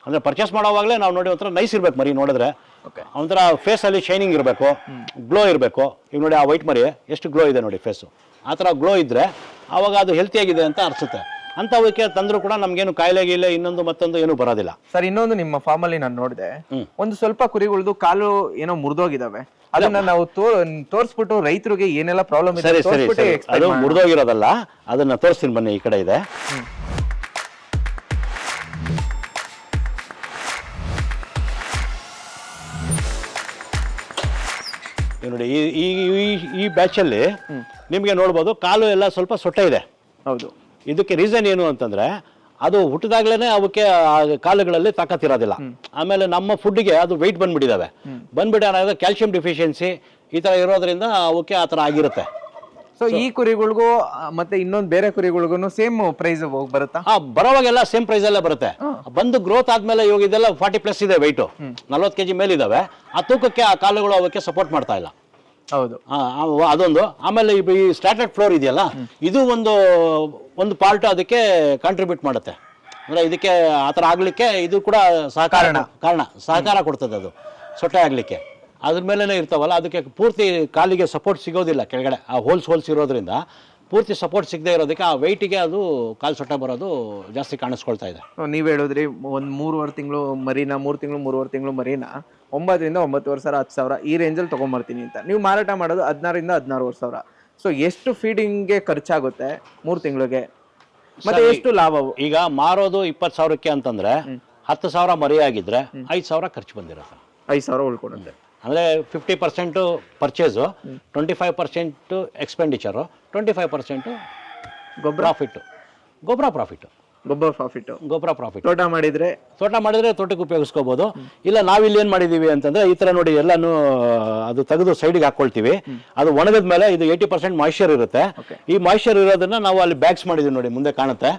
ಅಂದ್ರೆ ಪರ್ಚೇಸ್ ಮಾಡೋವಾಗಲೇ ನಾವು ನೋಡಿ ಒಂಥರ ನೈಸ್ ಇರ್ಬೇಕು ಮರಿ ನೋಡಿದ್ರೆ.
ಓಕೆ
ಒಂಥರ ಫೇಸಲ್ಲಿ ಶೈನಿಂಗ್ ಇರಬೇಕು ಗ್ಲೋ ಇರಬೇಕು. ಈಗ ನೋಡಿ ಆ ವೈಟ್ ಮರಿ ಎಷ್ಟು ಗ್ಲೋ ಇದೆ ನೋಡಿ ಫೇಸು ಆ ಥರ ಗ್ಲೋ ಇದ್ದರೆ ಆವಾಗ ಅದು ಹೆಲ್ತಿಯಾಗಿದೆ ಅಂತ ಅನಿಸುತ್ತೆ ಅಂಥವಕ್ಕೆ ತಂದರೂ ಕೂಡ ನಮಗೇನು ಕಾಯಿಲೆ ಗೀಲೆ ಇನ್ನೊಂದು ಮತ್ತೊಂದು ಏನೂ ಬರೋದಿಲ್ಲ.
ಸರ್ ಇನ್ನೊಂದು ನಿಮ್ಮ ಫಾರ್ಮ್ ಅಲ್ಲಿ ನಾನು ನೋಡಿದೆ. ಒಂದು ಸ್ವಲ್ಪ ಕುರಿಗಳದು ಕಾಲು ಏನೋ ಮುರಿದೋಗಿದಾವೆ. ಅದನ್ನ ನಾವು ತೋರಿಸ್ಬಿಟ್ಟು ತೋರ್ಸ್ಬಿಟ್ಟು ರೈತರಿಗೆ ಏನೆಲ್ಲ ಪ್ರಾಬ್ಲಮ್ ಇದೆ
ಅದು. ಮುರಿದೋಗಿರೋದಲ್ಲ ಅದನ್ನ ತೋರಿಸ್ತೀನಿ ಬನ್ನಿ ಈ ಕಡೆ ಇದೆ. ನೋಡಿ ಈ ಈ ಈ- ಈ ಬ್ಯಾಚಲ್ಲಿ ನಿಮಗೆ ನೋಡ್ಬೋದು ಕಾಲು ಎಲ್ಲ ಸ್ವಲ್ಪ ಸೊಟ್ಟೆ ಇದೆ.
ಹೌದು.
ಇದಕ್ಕೆ ರೀಸನ್ ಏನು ಅಂತಂದ್ರೆ ಅದು ಹುಟ್ಟಿದಾಗ್ಲೇ ಅವಕ್ಕೆ ಆ ಕಾಲುಗಳಲ್ಲಿ ತಾಕತ್ತಿರೋದಿಲ್ಲ ಆಮೇಲೆ ನಮ್ಮ ಫುಡ್ಗೆ ಅದು ವೆಯ್ಟ್ ಬಂದ್ಬಿಟ್ಟಿದಾವೆ. ಬಂದ್ಬಿಟ್ಟು ಏನಾಗಿದೆ ಕ್ಯಾಲ್ಸಿಯಂ ಡಿಫಿಷಿಯನ್ಸಿ ಈ ಥರ ಇರೋದ್ರಿಂದ ಅವಕ್ಕೆ ಆ ಥರ ಆಗಿರುತ್ತೆ.
ಸೊ ಈ ಕುರಿಗಳಿಗೂ ಆ, ಮತ್ತೆ ಇನ್ನೊಂದು ಬೇರೆ ಕುರಿಗಳಿಗೂ ಸೇಮ್ ಪ್ರೈಸ್ ಹೋಗಿ ಬರುತ್ತಾ?
ಆ ಬರೋವಾಗೆಲ್ಲ ಸೇಮ್ ಪ್ರೈಸ್ ಅಲ್ಲೇ ಬರುತ್ತೆ. ಬಂದು ಗ್ರೋತ್ ಆದ್ಮೇಲೆ ಇವಾಗ ಇದೆಲ್ಲ ಫಾರ್ಟಿ ಪ್ಲಸ್ ಇದೆ ವೆಯ್ಟು ನಲ್ವತ್ತು ಕೆಜಿ ಮೇಲಿದಾವೆ. ಆ ತೂಕಕ್ಕೆ ಆ ಕಾಲುಗಳು ಅವಕ್ಕೆ ಸಪೋರ್ಟ್ ಮಾಡ್ತಾ ಇಲ್ಲ.
ಹೌದು.
ಅದೊಂದು. ಆಮೇಲೆ ಈ- ಈ ಸ್ಟ್ಯಾಟರ್ಡ್ ಫ್ಲೋರ್ ಇದೆಯಲ್ಲ ಇದು ಒಂದು ಒಂದು ಪಾರ್ಟ್ ಅದಕ್ಕೆ ಕಾಂಟ್ರಿಬ್ಯೂಟ್ ಮಾಡುತ್ತೆ. ಅಂದ್ರೆ ಇದಕ್ಕೆ ಆ ಥರ ಆಗಲಿಕ್ಕೆ ಇದು ಕೂಡ ಸಹಕಾರ ಕಾರಣ. ಸಹಕಾರ ಕೊಡ್ತದೆ ಅದು. ಸೊಟ್ಟೆ ಆಗಲಿಕ್ಕೆ. ಅದ್ರ ಮೇಲೇ ಇರ್ತಾವಲ್ಲ ಅದಕ್ಕೆ ಪೂರ್ತಿ ಕಾಲಿಗೆ ಸಪೋರ್ಟ್ ಸಿಗೋದಿಲ್ಲ ಕೆಳಗಡೆ. ಆ ಹೋಲ್ಸ್ ಹೋಲ್ಸ್ ಇರೋದ್ರಿಂದ. ಪೂರ್ತಿ ಸಪೋರ್ಟ್ ಸಿಗದೆ ಇರೋದಕ್ಕೆ ಆ ವೆಯ್ಟಿಗೆ ಅದು ಕಾಲು ಸೊಟ್ಟ ಬರೋದು ಜಾಸ್ತಿ ಕಾಣಿಸ್ಕೊಳ್ತಾ ಇದೆ.
ನೀವು ನೀವ್ ಹೇಳಿದ್ರಿ ಒಂದು ಮೂರುವರೆ ತಿಂಗಳು ಮರಿನ ಮೂರು ತಿಂಗಳು ಮೂರುವರೆ ತಿಂಗಳು ಮರಿನ ಒಂಬತ್ತರಿಂದ ಒಂಬತ್ತುವರೆ ಸಾವಿರ ಹತ್ತು ಸಾವಿರ ಈ ರೇಂಜಲ್ಲಿ ತಗೊಂಬರ್ತೀನಿ ಅಂತ. ನೀವು ಮಾರಾಟ ಮಾಡೋದು ಹದಿನಾರರಿಂದ ಹದಿನಾರುವರೆ ಸಾವಿರ. ಸೊ ಎಷ್ಟು ಫೀಡಿಂಗ್ಗೆ ಖರ್ಚಾಗುತ್ತೆ ಮೂರು ತಿಂಗಳಿಗೆ? ಮತ್ತೆ ಎಷ್ಟು ಲಾಭ?
ಈಗ ಮಾರೋದು ಇಪ್ಪತ್ತು ಸಾವಿರಕ್ಕೆ ಅಂತಂದ್ರೆ ಹತ್ತು ಸಾವಿರ ಮರಿ ಆಗಿದ್ರೆ ಐದು ಸಾವಿರ ಖರ್ಚು ಬಂದಿರುತ್ತೆ.
ಐದು ಸಾವಿರ ಉಳ್ಕೊಡುತ್ತೆ.
ಅಂದರೆ fifty percent purchase twenty five percent expenditure twenty five percent
ಗೊಬ್ಬರ
ಪ್ರಾಫಿಟ್ಟು ಗೊಬ್ಬರ ಪ್ರಾಫಿಟ್ಟು
ಗೊಬ್ಬರ ಪ್ರಾಫಿಟ್
ಗೊಬ್ಬರ ಪ್ರಾಫಿಟ್
ತೋಟ ಮಾಡಿದ್ರೆ?
ತೋಟ ಮಾಡಿದ್ರೆ ತೋಟಕ್ಕೆ ಉಪಯೋಗಿಸ್ಕೋಬೋದು. ಇಲ್ಲ ನಾವಿಲ್ಲಿ ಏನು ಮಾಡಿದ್ದೀವಿ ಅಂತಂದ್ರೆ ಈ ಥರ ನೋಡಿ ಎಲ್ಲಾನು ಅದು ತೆಗೆದು ಸೈಡಿಗೆ ಹಾಕ್ಕೊಳ್ತೀವಿ ಅದು ಒಣಗಿದ ಮೇಲೆ ಇದು ಏಯ್ಟಿ ಪರ್ಸೆಂಟ್ ಮಾಯ್ಶ್ಚರ್ ಇರುತ್ತೆ. ಈ ಮಾಯ್ಶ್ಚರ್ ಇರೋದನ್ನ ನಾವು ಅಲ್ಲಿ ಬ್ಯಾಗ್ಸ್ ಮಾಡಿದ್ದೀವಿ ನೋಡಿ ಮುಂದೆ ಕಾಣುತ್ತೆ.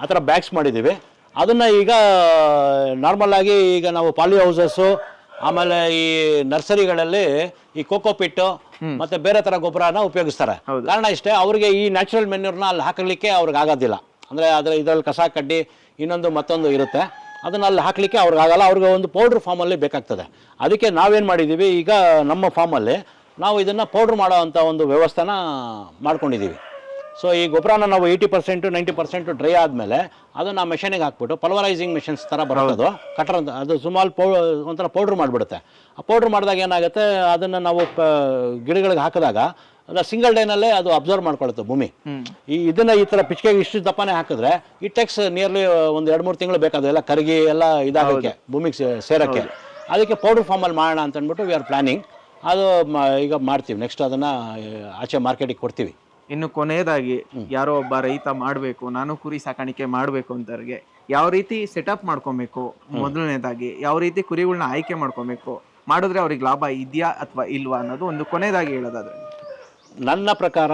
ಆ ಥರ ಬ್ಯಾಗ್ಸ್ ಮಾಡಿದ್ದೀವಿ ಅದನ್ನ ಈಗ ನಾರ್ಮಲ್ ಆಗಿ ಈಗ ನಾವು ಪಾಲಿ ಹೌಸಸ್ಸು ಆಮೇಲೆ ಈ ನರ್ಸರಿಗಳಲ್ಲಿ ಈ ಕೋಕೋ ಪಿಟ್ಟು ಮತ್ತೆ ಬೇರೆ ತರ ಗೊಬ್ಬರನ ಉಪಯೋಗಿಸ್ತಾರೆ. ಕಾರಣ ಇಷ್ಟೇ ಅವ್ರಿಗೆ ಈ ನ್ಯಾಚುರಲ್ ಮೆನ್ಯೂರ್ನ ಅಲ್ಲಿ ಹಾಕಲಿಕ್ಕೆ ಅವ್ರಿಗೆ ಆಗೋದಿಲ್ಲ. ಅಂದ್ರೆ ಅದ್ರ ಇದ್ರಲ್ಲಿ ಕಸ ಕಡ್ಡಿ ಇನ್ನೊಂದು ಮತ್ತೊಂದು ಇರುತ್ತೆ. ಅದನ್ನ ಅಲ್ಲಿ ಹಾಕಲಿಕ್ಕೆ ಅವ್ರಿಗೆ ಆಗಲ್ಲ. ಅವ್ರಿಗೆ ಒಂದು ಪೌಡ್ರ್ ಫಾರ್ಮಲ್ಲಿ ಬೇಕಾಗ್ತದೆ. ಅದಕ್ಕೆ ನಾವೇನು ಮಾಡಿದ್ದೀವಿ ಈಗ ನಮ್ಮ ಫಾರ್ಮಲ್ಲಿ ನಾವು ಇದನ್ನು ಪೌಡ್ರ್ ಮಾಡೋ ಅಂಥ ಒಂದು ವ್ಯವಸ್ಥೆನ ಮಾಡ್ಕೊಂಡಿದ್ದೀವಿ ಸೊ ಈ ಗೊಬ್ಬರನ ನಾವು eighty percent ninety percent dry ಆದಮೇಲೆ ಅದನ್ನು ಆ ಮೆಷಿನಿಗೆ ಹಾಕ್ಬಿಟ್ಟು ಪಲ್ವರೈಸಿಂಗ್ ಮೆಷಿನ್ಸ್ ಥರ ಬರೋದು ಕಟರ್ ಅಂತ ಅದು ಸುಮಾಲ್ ಪೌ ಒಂಥರ ಪೌಡ್ರ್ ಮಾಡಿಬಿಡುತ್ತೆ. ಆ ಪೌಡ್ರ್ ಮಾಡಿದಾಗ ಏನಾಗುತ್ತೆ ಅದನ್ನು ನಾವು ಪ ಗಿಡಗಳಿಗೆ ಹಾಕಿದಾಗ ಅದು ಸಿಂಗಲ್ ಡೇನಲ್ಲೇ ಅದು ಅಬ್ಸರ್ವ್ ಮಾಡ್ಕೊಳುತ್ತೆ ಭೂಮಿ. ಈ ಇದನ್ನ ಈ ಥರ ಪಿಚ್ಕೆಗೆ ಇಷ್ಟು ದಪ್ಪನೇ ಹಾಕಿದ್ರೆ ಈ ಟೆಕ್ಸ್ ನಿಯರ್ಲಿ ಒಂದು ಎರಡು ಮೂರು ತಿಂಗಳು ಬೇಕಾದ ಎಲ್ಲ ಕರಗಿ ಎಲ್ಲ ಇದಾಗೋಕ್ಕೆ ಭೂಮಿಗೆ ಸೇರೋಕ್ಕೆ. ಸೇರಕ್ಕೆ ಅದಕ್ಕೆ ಪೌಡ್ರ್ ಫಾರ್ಮಲ್ಲಿ ಮಾಡೋಣ ಅಂತ ಅಂದ್ಬಿಟ್ಟು ವಿ ಆರ್ ಪ್ಲಾನಿಂಗ್ ಅದು ಈಗ ಮಾಡ್ತೀವಿ. ನೆಕ್ಸ್ಟ್ ಅದನ್ನು ಆಚೆ ಮಾರ್ಕೆಟಿಗೆ ಕೊಡ್ತೀವಿ.
ಇನ್ನು ಕೊನೆಯದಾಗಿ ಯಾರೋ ಒಬ್ಬ ರೈತ ಮಾಡಬೇಕು ನಾನು ಕುರಿ ಸಾಕಾಣಿಕೆ ಮಾಡಬೇಕು ಅಂತವ್ರಿಗೆ ಯಾವ ರೀತಿ ಸೆಟಪ್ ಮಾಡ್ಕೊಬೇಕು ಮೊದಲನೇದಾಗಿ ಯಾವ ರೀತಿ ಕುರಿಗಳನ್ನ ಆಯ್ಕೆ ಮಾಡ್ಕೊಬೇಕು ಮಾಡಿದ್ರೆ ಅವ್ರಿಗೆ ಲಾಭ ಇದೆಯಾ ಅಥವಾ ಇಲ್ವಾ ಅನ್ನೋದು ಒಂದು ಕೊನೆಯದಾಗಿ ಹೇಳೋದಾದ್ರೆ.
ನನ್ನ ಪ್ರಕಾರ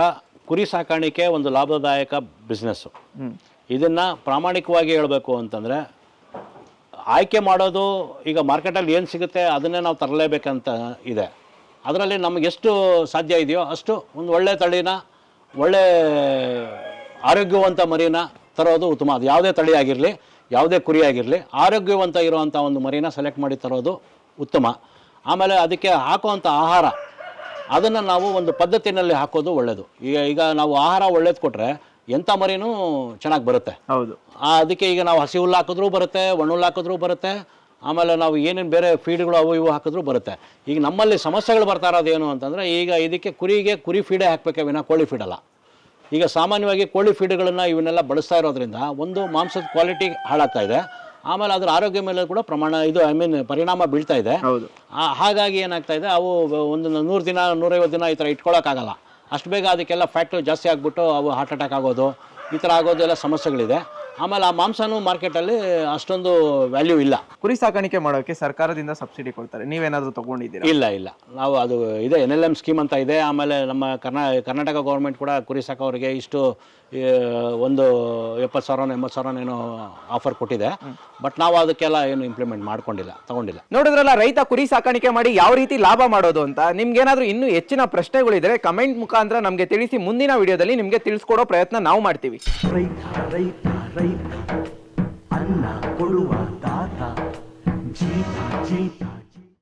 ಕುರಿ ಸಾಕಾಣಿಕೆ ಒಂದು ಲಾಭದಾಯಕ ಬಿಸ್ನೆಸ್ಸು ಇದನ್ನು ಪ್ರಾಮಾಣಿಕವಾಗಿ ಹೇಳಬೇಕು ಅಂತಂದರೆ ಆಯ್ಕೆ ಮಾಡೋದು ಈಗ ಮಾರ್ಕೆಟಲ್ಲಿ ಏನು ಸಿಗುತ್ತೆ ಅದನ್ನೇ ನಾವು ತರಲೇಬೇಕಂತ ಇದೆ. ಅದರಲ್ಲಿ ನಮಗೆ ಎಷ್ಟು ಸಾಧ್ಯ ಇದೆಯೋ ಅಷ್ಟು ಒಂದು ಒಳ್ಳೆ ತಳಿನ ಒಳ್ಳೆ ಆರೋಗ್ಯವಂತ ಮರಿನ ತರೋದು ಉತ್ತಮ. ಅದು ಯಾವುದೇ ತಳಿ ಆಗಿರಲಿ ಯಾವುದೇ ಕುರಿ ಆಗಿರಲಿ ಆರೋಗ್ಯವಂತ ಇರುವಂಥ ಒಂದು ಮರಿನ ಸೆಲೆಕ್ಟ್ ಮಾಡಿ ತರೋದು ಉತ್ತಮ. ಆಮೇಲೆ ಅದಕ್ಕೆ ಹಾಕುವಂಥ ಆಹಾರ ಅದನ್ನು ನಾವು ಒಂದು ಪದ್ಧತಿಯಲ್ಲಿ ಹಾಕೋದು ಒಳ್ಳೆಯದು ಈಗ ಈಗ ನಾವು ಆಹಾರ ಒಳ್ಳೇದು ಕೊಟ್ಟರೆ ಎಂಥ ಮರಿನೂ ಚೆನ್ನಾಗಿ ಬರುತ್ತೆ.
ಹೌದು.
ಅದಕ್ಕೆ ಈಗ ನಾವು ಹಸಿ ಹುಲ್ಲು ಹಾಕಿದ್ರೂ ಬರುತ್ತೆ ಒಣ ಹುಲ್ಲು ಹಾಕಿದ್ರೂ ಬರುತ್ತೆ ಆಮೇಲೆ ನಾವು ಏನೇನು ಬೇರೆ ಫೀಡ್ಗಳು ಅವು ಇವು ಹಾಕಿದ್ರು ಬರುತ್ತೆ. ಈಗ ನಮ್ಮಲ್ಲಿ ಸಮಸ್ಯೆಗಳು ಬರ್ತಾ ಇರೋದೇನು ಏನು ಅಂತಂದರೆ ಈಗ ಇದಕ್ಕೆ ಕುರಿಗೆ ಕುರಿ ಫೀಡೇ ಹಾಕಬೇಕೆ ವಿನ ಕೋಳಿ ಫೀಡಲ್ಲ ಈಗ ಸಾಮಾನ್ಯವಾಗಿ ಕೋಳಿ ಫೀಡ್ಗಳನ್ನು ಇವನ್ನೆಲ್ಲ ಬಳಸ್ತಾ ಇರೋದ್ರಿಂದ ಒಂದು ಮಾಂಸದ ಕ್ವಾಲಿಟಿ ಹಾಳಾಗ್ತಾ ಇದೆ. ಆಮೇಲೆ ಅದರ ಆರೋಗ್ಯ ಮೇಲೆ ಕೂಡ ಪ್ರಮಾಣ ಇದು ಐ ಮೀನ್ ಪರಿಣಾಮ ಬೀಳ್ತಾ ಇದೆ.
ಹೌದು.
ಹಾಗಾಗಿ ಏನಾಗ್ತಾ ಇದೆ ಅವು ಒಂದು ನೂರು ದಿನ ನೂರೈವತ್ತು ದಿನ ಈ ಥರ ಇಟ್ಕೊಳ್ಳೋಕ್ಕಾಗಲ್ಲ ಅಷ್ಟು ಬೇಗ ಅದಕ್ಕೆಲ್ಲ ಫ್ಯಾಕ್ಟ್ ಜಾಸ್ತಿ ಆಗಿಬಿಟ್ಟು ಅವು ಹಾರ್ಟ್ ಅಟ್ಯಾಕ್ ಆಗೋದು ಈ ಥರ ಆಗೋದೆಲ್ಲ ಸಮಸ್ಯೆಗಳಿದೆ. ಆಮೇಲೆ ಆ ಮಾಂಸನೂ ಮಾರ್ಕೆಟಲ್ಲಿ ಅಷ್ಟೊಂದು ವ್ಯಾಲ್ಯೂ ಇಲ್ಲ.
ಕುರಿ ಸಾಕಾಣಿಕೆ ಮಾಡೋಕೆ ಸರ್ಕಾರದಿಂದ ಸಬ್ಸಿಡಿ ಕೊಡ್ತಾರೆ. ನೀವೇನಾದರೂ ತಗೊಂಡಿದ್ದೀರಾ?
ಇಲ್ಲ ಇಲ್ಲ. ನಾವು ಅದು ಇದೆ ಎನ್ ಎಲ್ ಎಂ ಸ್ಕೀಮ್ ಅಂತ ಇದೆ. ಆಮೇಲೆ ನಮ್ಮ ಕರ್ನಾ ಕರ್ನಾಟಕ ಗೌರ್ಮೆಂಟ್ ಕೂಡ ಕುರಿ ಸಾಕೋರಿಗೆ ಇಷ್ಟು ಒಂದು ಎಪ್ಪತ್ತು ಸಾವಿರನೋ ಎಂಬತ್ತು ಸಾವಿರನೋ ಏನೋ ಆಫರ್ ಕೊಟ್ಟಿದೆ. ಬಟ್ ನಾವು ಅದಕ್ಕೆಲ್ಲ ಏನು ಇಂಪ್ಲಿಮೆಂಟ್ ಮಾಡ್ಕೊಂಡಿಲ್ಲ ತಗೊಂಡಿಲ್ಲ.
ನೋಡಿದ್ರಲ್ಲ ರೈತ ಕುರಿ ಸಾಕಾಣಿಕೆ ಮಾಡಿ ಯಾವ ರೀತಿ ಲಾಭ ಮಾಡೋದು ಅಂತ. ನಿಮ್ಗೇನಾದ್ರೂ ಇನ್ನೂ ಹೆಚ್ಚಿನ ಪ್ರಶ್ನೆಗಳಿದ್ರೆ ಕಮೆಂಟ್ ಮುಖಾಂತರ ನಮಗೆ ತಿಳಿಸಿ ಮುಂದಿನ ವಿಡಿಯೋದಲ್ಲಿ ನಿಮಗೆ ತಿಳಿಸ್ಕೊಡೋ ಪ್ರಯತ್ನ ನಾವು ಮಾಡ್ತೀವಿ.
ರೈತ ರೈತ ರೈತ ಅನ್ನ ಕೊಡುವ ದಾತ ಜೀತ ಜೀತ